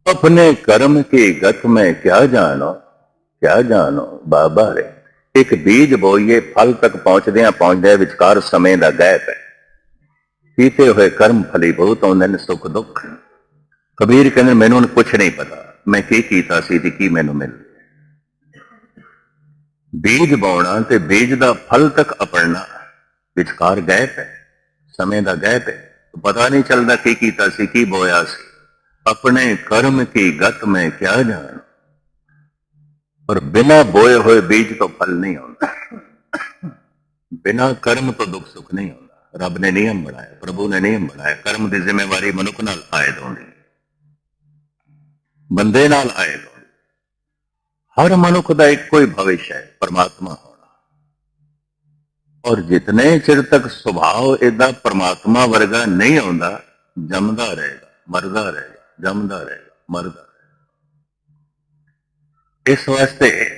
अपने कर्म की गत में क्या जानो क्या ਜਾਣੋ ਬਾਬਾ ਰੇ ਇੱਕ ਬੀਜ ਬੋਈਏ ਫਲ ਤੱਕ ਪਹੁੰਚਦਿਆਂ ਪਹੁੰਚਦਿਆਂ ਵਿਚਕਾਰ ਸਮੇਂ ਦਾ ਗੈਪ ਹੈ ਕੀਤੇ ਹੋਏ ਕਰਮ ਫਲੀਭੂਤ ਹੁੰਦੇ ਨੇ ਸੁੱਖ ਦੁੱਖ ਕਬੀਰ ਕਹਿੰਦੇ ਮੈਨੂੰ ਹੁਣ ਕੁਛ ਨਹੀਂ ਪਤਾ ਮੈਂ ਕੀ ਕੀਤਾ ਸੀ ਤੇ ਕੀ ਮੈਨੂੰ ਮਿਲ ਰਿਹਾ ਬੀਜ ਬਾਉਣਾ ਤੇ ਬੀਜ ਦਾ ਫਲ ਤੱਕ ਅਪੜਨਾ ਵਿਚਕਾਰ ਗੈਪ ਹੈ, ਸਮੇਂ ਦਾ ਗੈਪ ਹੈ। ਪਤਾ ਨਹੀਂ ਚੱਲਦਾ ਕੀ ਕੀਤਾ ਸੀ, ਕੀ ਬੋਇਆ ਸੀ। ਆਪਣੇ ਕਰਮ ਕੀ ਗਤ ਮੈਂ ਕਿਆ ਜਾਣ। ਪਰ ਬਿਨਾ ਬੋਏ ਹੋਏ ਬੀਜ ਤੋਂ ਫਲ ਨਹੀਂ ਆਉਂਦਾ। ਬਿਨਾ ਕਰਮ ਤੋਂ ਦੁੱਖ ਸੁੱਖ ਨਹੀਂ ਆਉਂਦਾ। ਰੱਬ ਨੇ ਨਿਯਮ ਬਣਾਇਆ, ਪ੍ਰਭੂ ਨੇ ਨਿਯਮ ਬਣਾਇਆ। ਕਰਮ ਦੀ ਜ਼ਿੰਮੇਵਾਰੀ ਮਨੁੱਖ ਨਾਲ ਆਇਦ ਹੁੰਦੀ ਬੰਦੇ ਨਾਲ ਆਇਦ ਹੁੰਦੀ ਹੈ। ਹਰ ਮਨੁੱਖ ਦਾ ਇੱਕੋ ਹੀ ਭਵਿष्य ਹੈ ਪਰਮਾਤਮਾ ਹੋਣਾ ਔਰ ਜਿਤਨੇ ਚਿਰ ਤੱਕ ਸੁਭਾਅ ਇਹਦਾ ਪਰਮਾਤਮਾ ਵਰਗਾ ਨਹੀਂ ਆਉਂਦਾ ਜੰਮਦਾ ਰਹੇਗਾ ਮਰਦਾ ਰਹੇਗਾ ਜੰਮਦਾ ਰਹੇਗਾ ਮਰਦਾ ਰਹੇਗਾ ਇਸ ਵਾਸਤੇ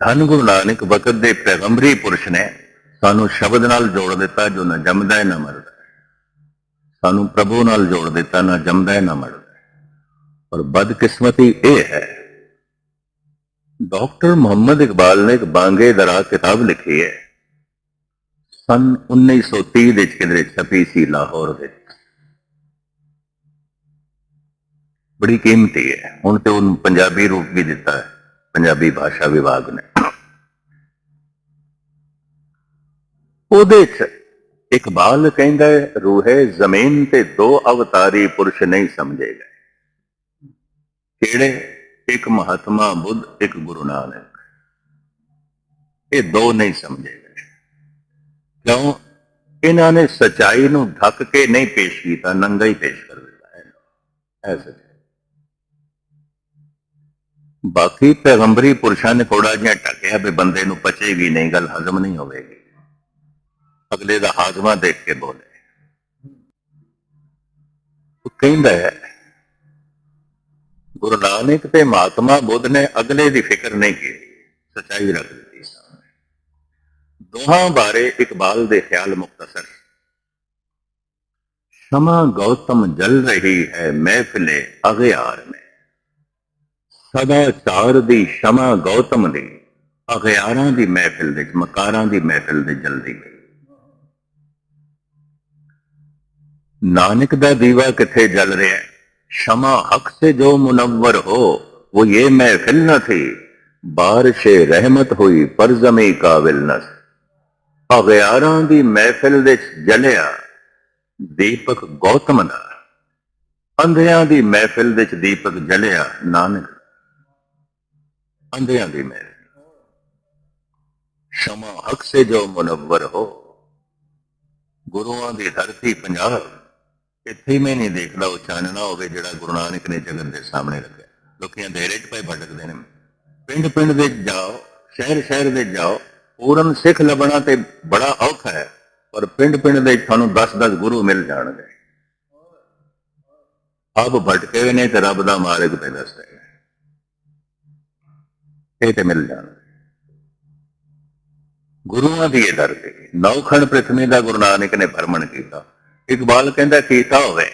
ਧੰਨ ਗੁਰੂ ਨਾਨਕ ਵਕਤ ਦੇ ਪੈਗੰਬਰੀ ਪੁਰਸ਼ ਨੇ ਸਾਨੂੰ ਸ਼ਬਦ ਨਾਲ ਜੋੜ ਦਿੱਤਾ ਜੋ ਨਾ ਜੰਮਦਾ ਹੈ ਨਾ ਮਰਦਾ ਸਾਨੂੰ ਪ੍ਰਭੂ ਨਾਲ ਜੋੜ ਦਿੱਤਾ ਨਾ ਜੰਮਦਾ ਹੈ ਨਾ ਮਰਦਾ ਔਰ ਬਦਕਿਸਮਤੀ ਇਹ ਹੈ ਡਾਕਟਰ ਮੁਹੰਮਦ ਇਕਬਾਲ ਨੇ ਇੱਕ ਬਾਂਗੇ ਦਰਾ ਕਿਤਾਬ ਲਿਖੀ ਹੈ। ਸਨ 1930 ਦੇ ਵਿੱਚ ਛਪੀ ਸੀ ਲਾਹੌਰ ਵਿੱਚ। ਬੜੀ ਕੀਮਤੀ ਹੈ। ਹੁਣ ਤੇ ਉਹਨੂੰ ਪੰਜਾਬੀ ਰੂਪ ਵੀ ਦਿੱਤਾ ਹੈ। ਪੰਜਾਬੀ ਭਾਸ਼ਾ ਵਿਭਾਗ ਨੇ। ਉਹਦੇ ਚ ਇਕਬਾਲ ਕਹਿੰਦਾ ਹੈ, ਰੂਹੇ ਜ਼ਮੀਨ ਤੇ ਦੋ ਅਵਤਾਰੀ ਪੁਰਸ਼ ਨਹੀਂ ਸਮਝੇ ਗਏ। ਕਿਹੜੇ? ਇੱਕ ਮਹਾਤਮਾ ਬੁੱਧ, ਇੱਕ ਗੁਰੂ ਨਾਨਕ। ਇਹ ਦੋ ਨਹੀਂ ਸਮਝੇ ਗਏ। ਕਿਉਂ? ਇਹਨਾਂ ਨੇ ਸਚਾਈ ਨੂੰ ਢੱਕ ਕੇ ਨਹੀਂ ਪੇਸ਼ ਕੀਤਾ, ਨੰਗਾ ਹੀ ਪੇਸ਼ ਕਰ ਦਿੱਤਾ ਹੈ ਐਸਾ ਬਾਕੀ ਪੈਗੰਬਰੀ ਪੁਰਸ਼ਾਂ ਨੇ ਥੋੜਾ ਜਿਹਾ ਟਕਿਆ ਵੀ ਬੰਦੇ ਨੂੰ ਪਚੇਗੀ ਨਹੀਂ, ਗੱਲ ਹਜ਼ਮ ਨਹੀਂ ਹੋਵੇਗੀ। ਅਗਲੇ ਦਾ ਹਾਜ਼ਮਾ ਦੇਖ ਕੇ ਬੋਲੇ। ਉਹ ਕਹਿੰਦਾ ਹੈ ਗੁਰੂ ਨਾਨਕ ਤੇ ਮਹਾਤਮਾ ਬੁੱਧ ਨੇ ਅਗਲੇ ਦੀ ਫਿਕਰ ਨਹੀਂ ਕੀਤੀ, ਸਚਾਈ ਰੱਖ ਦਿੱਤੀ ਸਾਹਮਣੇ ਦੋਹਾਂ ਬਾਰੇ ਇਕਬਾਲ ਦੇ ਖਿਆਲ ਮੁਖਤਸਰ ਸ਼ਮਾ ਗੌਤਮ ਜਲ ਰਹੀ ਹੈ ਮਹਿਫਲੇ ਅਗਿਆਰ में ਸਦਾ ਚਾਰ ਦੀ ਸ਼ਮਾ ਗੌਤਮ ਦੀ ਅਗਿਆਰਾਂ ਦੀ ਮਹਿਫਿਲ ਦੇ ਮਕਾਰਾਂ ਦੀ ਮਹਿਫਿਲ ਦੇ ਜਲਦੀ ਗਈ। ਨਾਨਕ ਦਾ ਦੀਵਾ ਕਿੱਥੇ ਜਲ ਰਿਹਾ ਹੈ? शमा हक से जो मुनव्वर हो वो ये महफिल न थी बारिश रहमत हुई पर जमी काबिल न ਸੀ ਅਗਿਆਰਾਂ ਦੀ ਮਹਿਫਿਲ ਵਿੱਚ ਜਲਿਆ ਦੀਪਕ ਗੌਤਮ ਦਾ ਅੰਧਿਆਂ ਦੀ ਮਹਿਫਿਲ ਵਿੱਚ ਦੀਪਕ ਜਲਿਆ ਨਾਨਕ ਅੰਧਿਆਂ ਦੀ ਮਹਿਫਿਲ ਸ਼ਮਾ ਹਕ ਸੇ ਜੋ ਮੁਨੱਵਰ ਹੋ ਗੁਰੂਆਂ ਦੀ ਧਰਤੀ ਪੰਜਾਬ ਇੱਥੇ ਮੈਂ ਨਹੀਂ ਦੇਖਦਾ ਉਹ ਚਾਨਣਾ ਹੋਵੇ ਜਿਹੜਾ ਗੁਰੂ ਨਾਨਕ ਨੇ ਜਗਤ ਦੇ ਸਾਹਮਣੇ ਰੱਖਿਆ। ਲੋਕੀ ਅੰਧੇਰੇ 'ਚ ਪਏ ਭਟਕਦੇ ਨੇ। ਪਿੰਡ ਪਿੰਡ ਦੇ ਜਾਓ ਸ਼ਹਿਰ ਸ਼ਹਿਰ ਦੇ ਜਾਓ, ਪੂਰਨ ਸਿੱਖ ਲੱਭਣਾ ਤੇ ਬੜਾ ਔਖਾ ਹੈ, ਪਰ ਪਿੰਡ ਪਿੰਡ ਦੇ ਤੁਹਾਨੂੰ 10-10 ਗੁਰੂ ਮਿਲ ਜਾਣਗੇ। ਆਪ ਭਟਕੇ ਹੋਏ ਨੇ ਤੇ ਰੱਬ ਦਾ ਮਾਰਗ ਤੇ ਦੱਸਦੇ ਇਹ ਤੇ ਮਿਲ ਜਾਣਗੇ। ਗੁਰੂਆਂ ਦੀ ਇਹ ਧਰਤੀ ਨੌਖਣ ਪ੍ਰਥਮੇ ਦਾ ਗੁਰੂ ਨਾਨਕ ਨੇ ਭਰਮਣ ਕੀਤਾ। ਇਕਬਾਲ ਕਹਿੰਦਾ ਕੀਤਾ ਹੋਵੇ?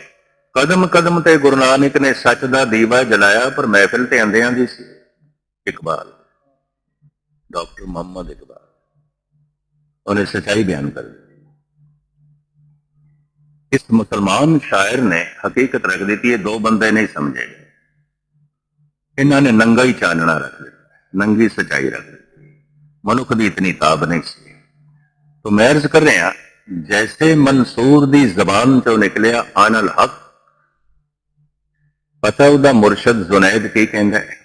ਕਦਮ ਕਦਮ ਤੇ ਗੁਰੂ ਨਾਨਕ ਨੇ ਸੱਚ ਦਾ ਦੀਵਾ ਜਲਾਇਆ, ਪਰ ਮਹਿਫਿਲ ਤੇ ਆਂਦਿਆਂ ਦੀ ਸੀ। ਇਕਬਾਲ, ਡਾਕਟਰ ਮੁਹੰਮਦ ਇਕਬਾਲ, ਉਹਨੇ ਸਚਾਈ ਬਿਆਨ ਕਰ ਇਸ ਮੁਸਲਮਾਨ ਸ਼ਾਇਰ ਨੇ ਹਕੀਕਤ ਰੱਖ ਦਿੱਤੀ, ਇਹ ਦੋ ਬੰਦੇ ਨਹੀਂ ਸਮਝੇ ਇਹਨਾਂ ਨੇ ਨੰਗਾ ਹੀ ਚਾਨਣਾ ਰੱਖ ਦਿੱਤਾ, ਨੰਗੀ ਸਚਾਈ ਰੱਖ ਦਿੱਤੀ। ਮਨੁੱਖ ਦੀ ਇਤਨੀ ਤਾਬ ਨਹੀਂ ਸੀ। ਤੋਂ ਮੈਂ ਅਰਜ਼ ਕਰ ਰਿਹਾ ਜੈਸੇ ਮਨਸੂਰ ਦੀ ਜ਼ਬਾਨ ਤੋਂ ਨਿਕਲਿਆ ਆਨਲ ਹਕ ਪਤਾ ਉਹਦਾ ਮੁਰਸ਼ਦ ਜ਼ੁਨੈਦ ਕੀ ਕਹਿੰਦਾ ਹੈ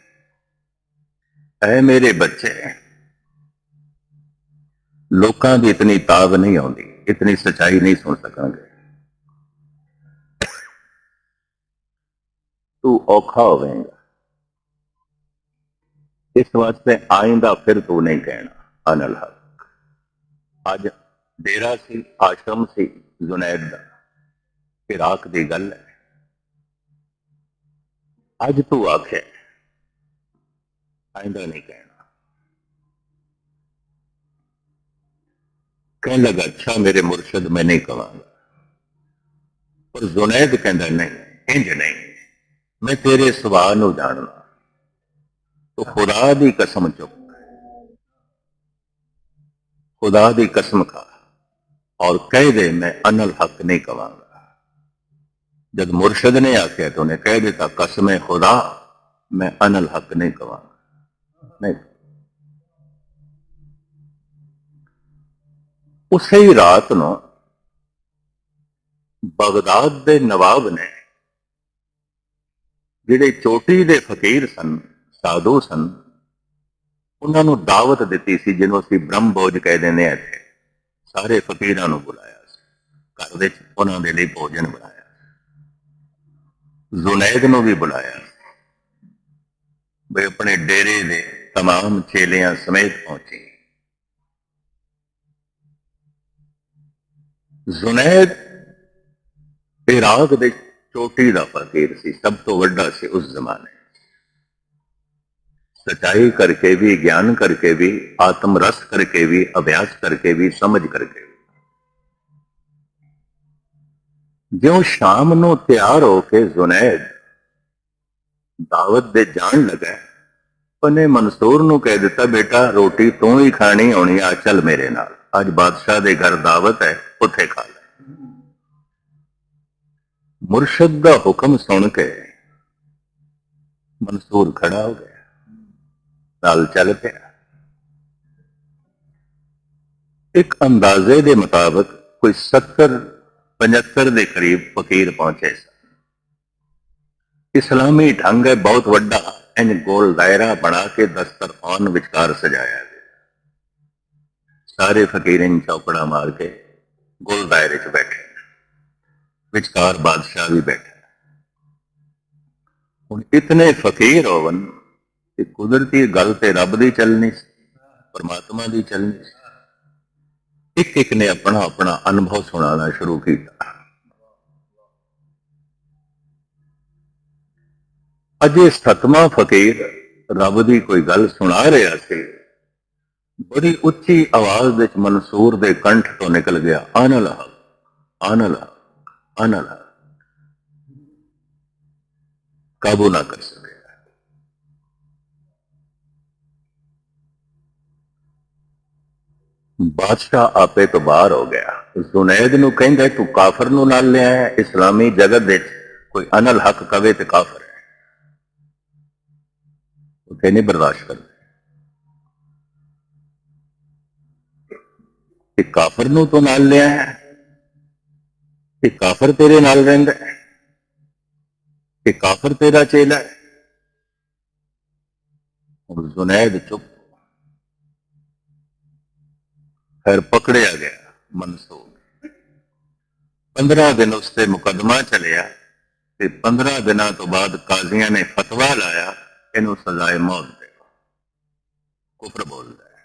ਐ ਮੇਰੇ ਬੱਚੇ ਲੋਕਾਂ ਦੀ ਇਤਨੀ ਤਾਬ ਨਹੀਂ ਆਉਂਦੀ ਇਤਨੀ ਸਚਾਈ ਨਹੀਂ ਸੁਣ ਸਕਾਂਗੇ ਤੂੰ ਔਖਾ ਹੋਵੇਂਗਾ ਇਸ ਵਾਸਤੇ ਆਇੰਦਾ ਫਿਰ ਤੂੰ ਨਹੀਂ ਕਹਿਣਾ ਅਨਲ ਹਕ ਅੱਜ ਡੇਰਾ ਸੀ, ਆਸ਼ਰਮ ਸੀ, ਜੁਨੈਦ ਦਾ। ਇਰਾਕ ਦੀ ਗੱਲ ਹੈ, ਅੱਜ ਤੂੰ ਆਖੇ, ਆਇੰਦਾ ਨਹੀਂ ਕਹਿਣਾ। ਕਹਿਣ ਲੱਗਾ, ਅੱਛਾ, ਮੇਰੇ ਮੁਰਸ਼ਦ ਮੈਂ ਨਹੀਂ ਕਵਾਂਗਾ ਪਰ ਜੁਨੈਦ ਕਹਿੰਦਾ, ਨਹੀਂ, ਇੰਜ ਨਹੀਂ, ਮੈਂ ਤੇਰੇ ਸੁਭਾਅ ਨੂੰ ਜਾਣਦਾ ਤੋ ਖੁਦਾ ਦੀ ਕਸਮ ਚੁੱਕ। ਖੁਦਾ ਦੀ ਕਸਮ ਖਾ। ਔਰ ਕਹਿ ਦੇ ਮੈਂ ਅਨਲ ਹੱਕ ਨਹੀਂ ਕਵਾਂਗਾ। ਜਦ ਮੁਰਸ਼ਿਦ ਨੇ ਆਖਿਆ ਤਾਂ ਉਹਨੇ ਕਹਿ ਦਿੱਤਾ, ਕਸਮੇ ਖੁਦਾ, ਮੈਂ ਅਨਲ ਹੱਕ ਨਹੀਂ ਕਵਾਂਗਾ। ਨਹੀਂ। ਉਸੇ ਹੀ ਰਾਤ ਨੂੰ ਬਗਦਾਦ ਦੇ ਨਵਾਬ ਨੇ, ਜਿਹੜੇ ਚੋਟੀ ਦੇ ਫਕੀਰ ਸਨ, ਸਾਧੂ ਸਨ, ਉਹਨਾਂ ਨੂੰ ਦਾਵਤ ਦਿੱਤੀ ਸੀ, ਜਿਹਨੂੰ ਅਸੀਂ ਬ੍ਰਹਮ ਭੋਜ ਕਹਿ ਦਿੰਦੇ ਆ ਇੱਥੇ। ਸਾਰੇ ਫਕੀਰਾਂ ਨੂੰ ਬੁਲਾਇਆ ਸੀ ਘਰ ਵਿੱਚ ਉਹਨਾਂ ਦੇ ਲਈ ਭੋਜਨ ਬਣਾਇਆ ਜ਼ੁਨੈਦ ਨੂੰ ਵੀ ਬੁਲਾਇਆ ਵੀ ਆਪਣੇ ਡੇਰੇ ਦੇ तमाम ਚੇਲਿਆਂ ਸਮੇਤ ਪਹੁੰਚੇ ਜ਼ੁਨੈਦ ਇਰਾਕ ਦੇ ਚੋਟੀ ਦਾ ਫਕੀਰ ਸੀ ਸਭ ਤੋਂ ਵੱਡਾ ਸੀ ਉਸ ਜ਼ਮਾਨੇ सच्चाई करके भी ज्ञान करके भी आत्म रस करके भी अभ्यास करके भी समझ करके भी जो शाम ਨੂੰ ਤਿਆਰ ਹੋ ਕੇ ਜ਼ੁਨੈਦ ਦਾਵਤ ਦੇ ਜਾਣ ਲੱਗਾ ਉਹਨੇ ਮਨਸੂਰ ਨੂੰ ਕਹਿ ਦਿੱਤਾ ਬੇਟਾ ਰੋਟੀ ਤੂੰ ਹੀ ਖਾਣੀ ਹੋਣੀ ਆ ਚੱਲ ਮੇਰੇ ਨਾਲ ਅੱਜ ਬਾਦਸ਼ਾਹ ਦੇ ਘਰ ਦਾਵਤ ਹੈ ਉੱਥੇ ਖਾ ਲੈ ਮੁਰਸ਼ਦ ਦਾ ਹੁਕਮ ਸੁਣ ਕੇ ਮਨਸੂਰ ਖੜਾ ਹੋ ਗਿਆ ਨਾਲ ਚੱਲ ਪਿਆ। ਇੱਕ ਅੰਦਾਜ਼ੇ ਦੇ ਮੁਤਾਬਕ ਕੋਈ 70 75 ਦੇ ਕਰੀਬ ਫਕੀਰ ਪਹੁੰਚੇ ਸਨ। ਇਸਲਾਮੀ ਢੰਗ ਹੈ, ਬਹੁਤ ਵੱਡਾ। ਇੰਜ ਗੋਲ ਦਾਇਰਾ ਬਣਾ ਕੇ ਦਸਤਰਖਾਨ ਵਿਚਕਾਰ ਸਜਾਇਆ ਗਿਆ। ਸਾਰੇ ਫਕੀਰ ਇੰਜ ਚੌਕੜਾ ਮਾਰ ਕੇ ਗੋਲ ਦਾਇਰੇ 'ਚ ਬੈਠੇ ਵਿਚਕਾਰ ਬਾਦਸ਼ਾਹ ਵੀ ਬੈਠਾ ਹੁਣ ਇਤਨੇ ਫਕੀਰ ਹੋਵਨ ਕਿ ਕੁਦਰਤੀ ਗੱਲ ਤੇ ਰੱਬ ਦੀ ਚੱਲਣੀ ਸੀ, ਪਰਮਾਤਮਾ ਦੀ ਚੱਲਣੀ ਸੀ। ਇੱਕ ਇੱਕ ਨੇ ਆਪਣਾ ਆਪਣਾ ਅਨੁਭਵ ਸੁਣਾਉਣਾ ਸ਼ੁਰੂ ਕੀਤਾ। ਅਜੇ ਸਤਮਾ ਫਕੀਰ ਰੱਬ ਦੀ ਕੋਈ ਗੱਲ ਸੁਣਾ ਰਿਹਾ ਸੀ, ਬੜੀ ਉੱਚੀ ਆਵਾਜ਼ ਵਿੱਚ ਮਨਸੂਰ ਦੇ ਕੰਠ ਤੋਂ ਨਿਕਲ ਗਿਆ ਆਨਲ ਆਨਲ ਆਨਲ ਕਾਬੂ ਨਾ ਕਰ ਸਕਿਆ ਬਾਦਸ਼ਾਹ ਆਪੇ ਤੋਂ ਬਾਹਰ ਹੋ ਗਿਆ। ਜ਼ੁਨੈਦ ਨੂੰ ਕਹਿੰਦਾ, ਤੂੰ ਕਾਫਰ ਨੂੰ ਨਾਲ ਲਿਆ ਹੈ। ਇਸਲਾਮੀ ਜਗਤ ਵਿੱਚ ਕੋਈ ਅਨਲ ਹੱਕ ਕਵੇ ਤੇ ਕਾਫਰ ਹੈ। ਉਹ ਕਹਿੰਦੇ ਬਰਦਾਸ਼ਤ ਕਰਦਾ। ਤੇ ਕਾਫਰ ਨੂੰ ਤੂੰ ਨਾਲ ਲਿਆ ਹੈ। ਤੇ ਕਾਫਰ ਤੇਰੇ ਨਾਲ ਰਹਿੰਦਾ ਹੈ। ਤੇ ਕਾਫਰ ਤੇਰਾ ਚੇਲਾ ਹੈ। ਉਹ ਜ਼ੁਨੈਦ ਚੁੱਪ फिर पकड़िया गया मनसूर पंद्रह दिन उस ते मुकदमा चलिया ਤੇ 15 ਦਿਨਾਂ ਤੋਂ ਬਾਅਦ ਕਾਜ਼ੀਆਂ ਨੇ ਫਤਵਾ ਲਾਇਆ ਇਹਨੂੰ ਸਜ਼ਾਏ ਮੌਤ ਦੇ ਕੁਫਰ ਬੋਲਦਾ ਹੈ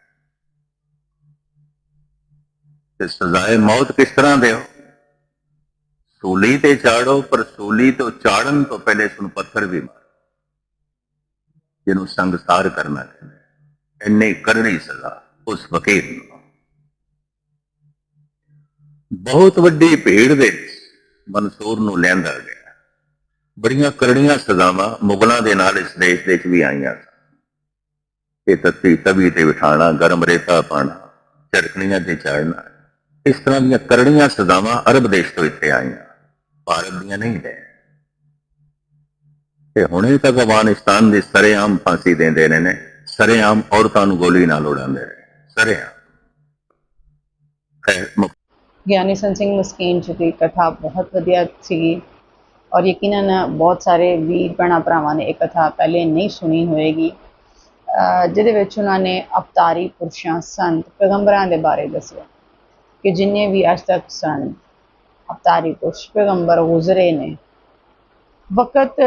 ਤੇ ਸਜ਼ਾਏ ਮੌਤ ਕਿਸ ਤਰ੍ਹਾਂ ਦਿਓ ਸੂਲੀ ਤੇ ਚਾੜੋ ਪਰ ਸੂਲੀ ਤੋਂ ਚਾੜਨ ਤੋਂ ਪਹਿਲੇ ਸੁਣ ਪੱਥਰ ਵੀ ਮਾਰੋ ਜਿਹਨੂੰ ਸੰਗਸਾਰ ਕਰਨਾ ਕਹਿੰਦੇ ਹੈ। ਇੰਨੀ ਕਰੜੀ ਸਜ਼ਾ ਉਸ ਫਕੀਰ ਨੂੰ ਬਹੁਤ ਵੱਡੀ ਭੀੜ ਦੇ ਮਨਸੂਰ ਨੂੰ ਲੈਂਦਾ ਗਿਆ। ਬੜੀਆਂ ਕਰੜੀਆਂ ਸਜ਼ਾਵਾਂ ਮੁਗਲਾਂ ਦੇ ਨਾਲ ਇਸ ਦੇਸ਼ ਦੇ ਵਿੱਚ ਵੀ ਆਈਆਂ ਸਨ। ਇਹ ਤਵੀ ਤੇ ਬਿਠਾਣਾ, ਗਰਮ ਰੇਤਾ ਪਾਣਾ, ਝੜਕਣੀਆਂ ਤੇ ਚਾੜਨਾ, ਇਸ ਤਰ੍ਹਾਂ ਦੀਆਂ ਕਰੜੀਆਂ ਸਜ਼ਾਵਾਂ ਅਰਬ ਦੇਸ਼ ਤੋਂ ਇੱਥੇ ਆਈਆਂ, ਭਾਰਤ ਦੀਆਂ ਨਹੀਂ ਨੇ ਤੇ ਹੁਣੇ ਤੱਕ ਅਫਗਾਨਿਸਤਾਨ ਦੇ ਸਰੇਆਮ ਫਾਂਸੀ ਦਿੰਦੇ ਨੇ ਨੇ, ਸਰੇਆਮ ਔਰਤਾਂ ਨੂੰ ਗੋਲੀ ਨਾਲ ਉਡਾਉਂਦੇ ਨੇ, ਸਰੇਆਮ। ਖੈਰ ਮੁ- ਗਿਆਨੀ ਸੰਤ ਸਿੰਘ ਮਸਕੀਨ ਜੀ ਦੀ ਕਥਾ ਬਹੁਤ ਵਧੀਆ ਸੀਗੀ। ਔਰ ਯਕੀਨਨ ਬਹੁਤ ਸਾਰੇ ਵੀਰ ਭੈਣਾਂ ਭਰਾਵਾਂ ਨੇ ਇਹ ਕਥਾ ਪਹਿਲੇ ਨਹੀਂ ਸੁਣੀ ਹੋਏਗੀ। ਜਿਹਦੇ ਵਿੱਚ ਉਹਨਾਂ ਨੇ ਅਵਤਾਰੀ ਪੁਰਸ਼ਾਂ, ਸੰਤ, ਪੈਗੰਬਰਾਂ ਦੇ ਬਾਰੇ ਦੱਸਿਆ ਕਿ ਜਿੰਨੇ ਵੀ ਅੱਜ ਤੱਕ ਸਨ, ਅਵਤਾਰੀ ਪੁਰਸ਼, ਪੈਗੰਬਰ ਗੁਜ਼ਰੇ ਨੇ। ਵਕਤ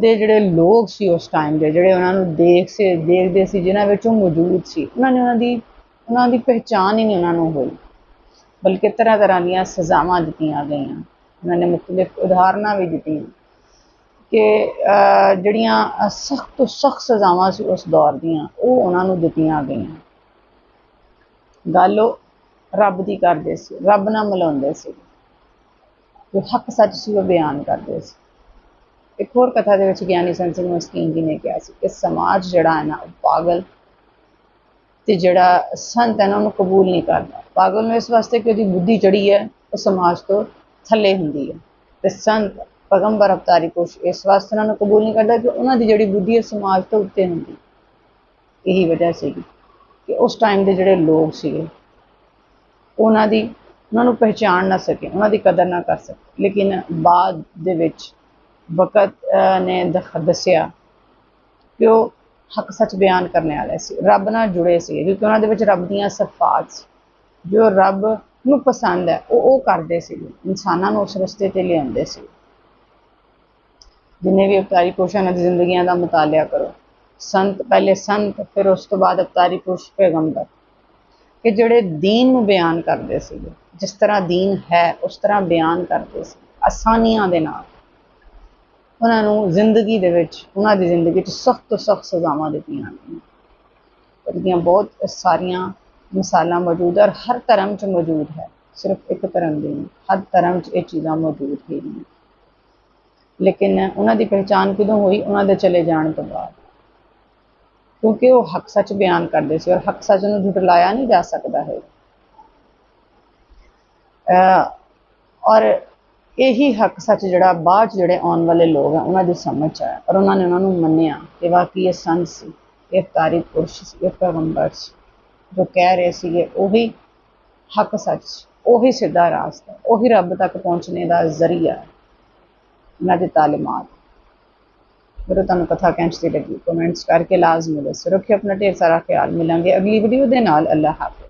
ਦੇ ਜਿਹੜੇ ਲੋਕ ਸੀ ਉਸ ਟਾਈਮ ਦੇ, ਜਿਹੜੇ ਉਹਨਾਂ ਨੂੰ ਦੇਖ ਸੀ, ਦੇਖਦੇ ਸੀ, ਜਿਨ੍ਹਾਂ ਵਿੱਚ ਉਹ ਮੌਜੂਦ ਸੀ, ਉਹਨਾਂ ਨੇ ਉਹਨਾਂ ਦੀ ਉਹਨਾਂ ਦੀ ਪਹਿਚਾਣ ਹੀ ਨਹੀਂ ਉਹਨਾਂ ਨੂੰ ਹੋਈ। ਬਲਕਿ ਤਰ੍ਹਾਂ ਤਰ੍ਹਾਂ ਦੀਆਂ ਸਜ਼ਾਵਾਂ ਦਿੱਤੀਆਂ ਗਈਆਂ। ਉਹਨਾਂ ਨੇ ਮੁxtਲਿਫ ਉਦਾਹਰਨਾਂ ਵੀ ਦਿੱਤੀਆਂ ਕਿ ਜਿਹੜੀਆਂ ਸਖਤ ਤੋਂ ਸਖਤ ਸਜ਼ਾਵਾਂ ਸੀ ਉਸ ਦੌਰ ਦੀਆਂ, ਉਹ ਉਹਨਾਂ ਨੂੰ ਦਿੱਤੀਆਂ ਗਈਆਂ। ਗੱਲ ਉਹ ਰੱਬ ਦੀ ਕਰਦੇ ਸੀ, ਰੱਬ ਨਾਲ ਮਿਲਾਉਂਦੇ ਸੀ। ਜੋ ਹੱਕ ਸੱਚ ਸੀ, ਉਹ ਬਿਆਨ ਕਰਦੇ ਸੀ। ਇੱਕ ਹੋਰ ਕਥਾ ਦੇ ਵਿੱਚ ਗਿਆਨੀ ਸੰਤ ਸਿੰਘ ਮਸਕੀਨ ਜੀ ਨੇ ਕਿਹਾ ਸੀ ਕਿ ਸਮਾਜ ਜਿਹੜਾ ਹੈ ਨਾ, ਉਹ ਪਾਗਲ ਤੇ ਜਿਹੜਾ ਸੰਤ ਹੈ ਨਾ, ਉਹਨੂੰ ਕਬੂਲ ਨਹੀਂ ਕਰਦਾ। ਪਾਗਲ ਨੂੰ ਇਸ ਵਾਸਤੇ ਕਿ ਉਹਦੀ ਬੁੱਧੀ ਜਿਹੜੀ ਹੈ, ਉਹ ਸਮਾਜ ਤੋਂ ਥੱਲੇ ਹੁੰਦੀ ਹੈ। ਤੇ ਸੰਤ ਪੈਗੰਬਰ ਅਵਤਾਰੀ ਪੁਰਸ਼ ਇਸ ਵਾਸਤੇ ਉਹਨਾਂ ਨੂੰ ਕਬੂਲ ਨਹੀਂ ਕਰਦਾ ਕਿ ਉਹਨਾਂ ਦੀ ਜਿਹੜੀ ਬੁੱਧੀ ਹੈ, ਸਮਾਜ ਤੋਂ ਉੱਤੇ ਹੁੰਦੀ ਇਹੀ ਵਜ੍ਹਾ ਸੀਗੀ ਕਿ ਉਸ ਟਾਈਮ ਦੇ ਜਿਹੜੇ ਲੋਕ ਸੀਗੇ, ਉਹਨਾਂ ਦੀ, ਉਹਨਾਂ ਨੂੰ ਪਹਿਚਾਣ ਨਾ ਸਕੇ, ਉਹਨਾਂ ਦੀ ਕਦਰ ਨਾ ਕਰ ਸਕੇ। ਲੇਕਿਨ ਬਾਅਦ ਦੇ ਵਿੱਚ ਵਕਤ ਨੇ ਦੱਸਿਆ ਕਿ ਉਹ ਹੱਕ ਸੱਚ ਬਿਆਨ ਕਰਨ ਵਾਲੇ ਸੀ, ਰੱਬ ਨਾਲ ਜੁੜੇ ਸੀ, ਕਿਉਂਕਿ ਉਹਨਾਂ ਦੇ ਵਿੱਚ ਰੱਬ ਦੀਆਂ ਸਿਫਾਤ ਸੀ। ਜੋ ਰੱਬ ਨੂੰ ਪਸੰਦ ਹੈ, ਉਹ ਉਹ ਕਰਦੇ ਸੀ। ਇਨਸਾਨਾਂ ਨੂੰ ਉਸ ਰਸਤੇ ਤੇ ਲਿਆਉਂਦੇ ਸੀ। ਜਿੰਨੇ ਵੀ ਅਵਤਾਰੀ ਪੁਰਸ਼ਾਂ ਦੀ ਜ਼ਿੰਦਗੀਆਂ ਦਾ ਮੁਤਾਲਿਆ ਕਰੋ। ਸੰਤ ਪਹਿਲੇ ਸੰਤ, ਫਿਰ ਉਸ ਤੋਂ ਬਾਅਦ ਅਵਤਾਰੀ ਪੁਰਸ਼ ਪੈਗੰਬਰ। ਕਿ ਜਿਹੜੇ ਦੀਨ ਨੂੰ ਬਿਆਨ ਕਰਦੇ ਸੀ, ਜਿਸ ਤਰ੍ਹਾਂ ਦੀਨ ਹੈ, ਉਸ ਤਰ੍ਹਾਂ ਬਿਆਨ ਕਰਦੇ ਸੀ, ਆਸਾਨੀਆਂ ਦੇ ਨਾਲ। ਉਹਨਾਂ ਨੂੰ ਜ਼ਿੰਦਗੀ ਦੇ ਵਿੱਚ, ਉਹਨਾਂ ਦੀ ਜ਼ਿੰਦਗੀ 'ਚ ਸਖਤ ਤੋਂ ਸਖਤ ਸਜ਼ਾਵਾਂ ਦਿੱਤੀਆਂ ਗਈਆਂ। ਉਹਦੀਆਂ ਬਹੁਤ ਸਾਰੀਆਂ ਮਿਸਾਲਾਂ ਮੌਜੂਦ ਹੈ ਔਰ ਹਰ ਧਰਮ 'ਚ ਮੌਜੂਦ ਹੈ। ਸਿਰਫ ਇੱਕ ਧਰਮ ਦੀ ਨਹੀਂ, ਹਰ ਧਰਮ 'ਚ ਇਹ ਚੀਜ਼ਾਂ ਮੌਜੂਦ ਹੀ ਨੇ। ਲੇਕਿਨ ਉਹਨਾਂ ਦੀ ਪਹਿਚਾਣ ਕਿਦੋਂ ਹੋਈ? ਉਹਨਾਂ ਦੇ ਚਲੇ ਜਾਣ ਤੋਂ ਬਾਅਦ। ਕਿਉਂਕਿ ਉਹ ਹੱਕ ਸੱਚ ਬਿਆਨ ਕਰਦੇ ਸੀ ਔਰ ਹੱਕ ਸੱਚ ਨੂੰ ਝੁਟਲਾਇਆ ਨਹੀਂ ਜਾ ਸਕਦਾ ਹੈ। ਔਰ ਇਹੀ ਹੱਕ ਸੱਚ ਜਿਹੜਾ ਬਾਅਦ 'ਚ ਜਿਹੜੇ ਆਉਣ ਵਾਲੇ ਲੋਕ ਆ, ਉਹਨਾਂ ਦੀ ਸਮਝ 'ਚ ਆਇਆ। ਔਰ ਉਹਨਾਂ ਨੇ ਉਹਨਾਂ ਨੂੰ ਮੰਨਿਆ ਕਿ ਵਾਕਈ ਇਹ ਸੰਤ ਸੀ, ਇਹ ਤਾਰੀ ਪੁਰਸ਼ ਸੀ, ਇਹ ਪੈਗੰਬਰ ਸੀ। ਜੋ ਕਹਿ ਰਹੇ ਸੀਗੇ, ਉਹੀ ਹੱਕ ਸੱਚ ਉਹੀ ਸਿੱਧਾ ਰਾਸਤਾ ਉਹੀ ਰੱਬ ਤੱਕ ਪਹੁੰਚਣੇ ਦਾ ਜ਼ਰੀਆ ਉਹਨਾਂ ਦੀ ਤਾਲੀਮਾਤ ਮੇਰੇ ਤੁਹਾਨੂੰ ਕਥਾ ਕੈਂਚਦੀ ਲੱਗੀ ਕਮੈਂਟਸ ਕਰਕੇ ਲਾਜ਼ਮੀ ਦੱਸੋ। ਰੱਖਿਓ ਆਪਣਾ ਢੇਰ ਸਾਰਾ ਖਿਆਲ, ਮਿਲਾਂਗੇ ਅਗਲੀ ਵੀਡੀਓ ਦੇ ਨਾਲ। ਅੱਲਾਹ ਹਾਫਿਜ਼।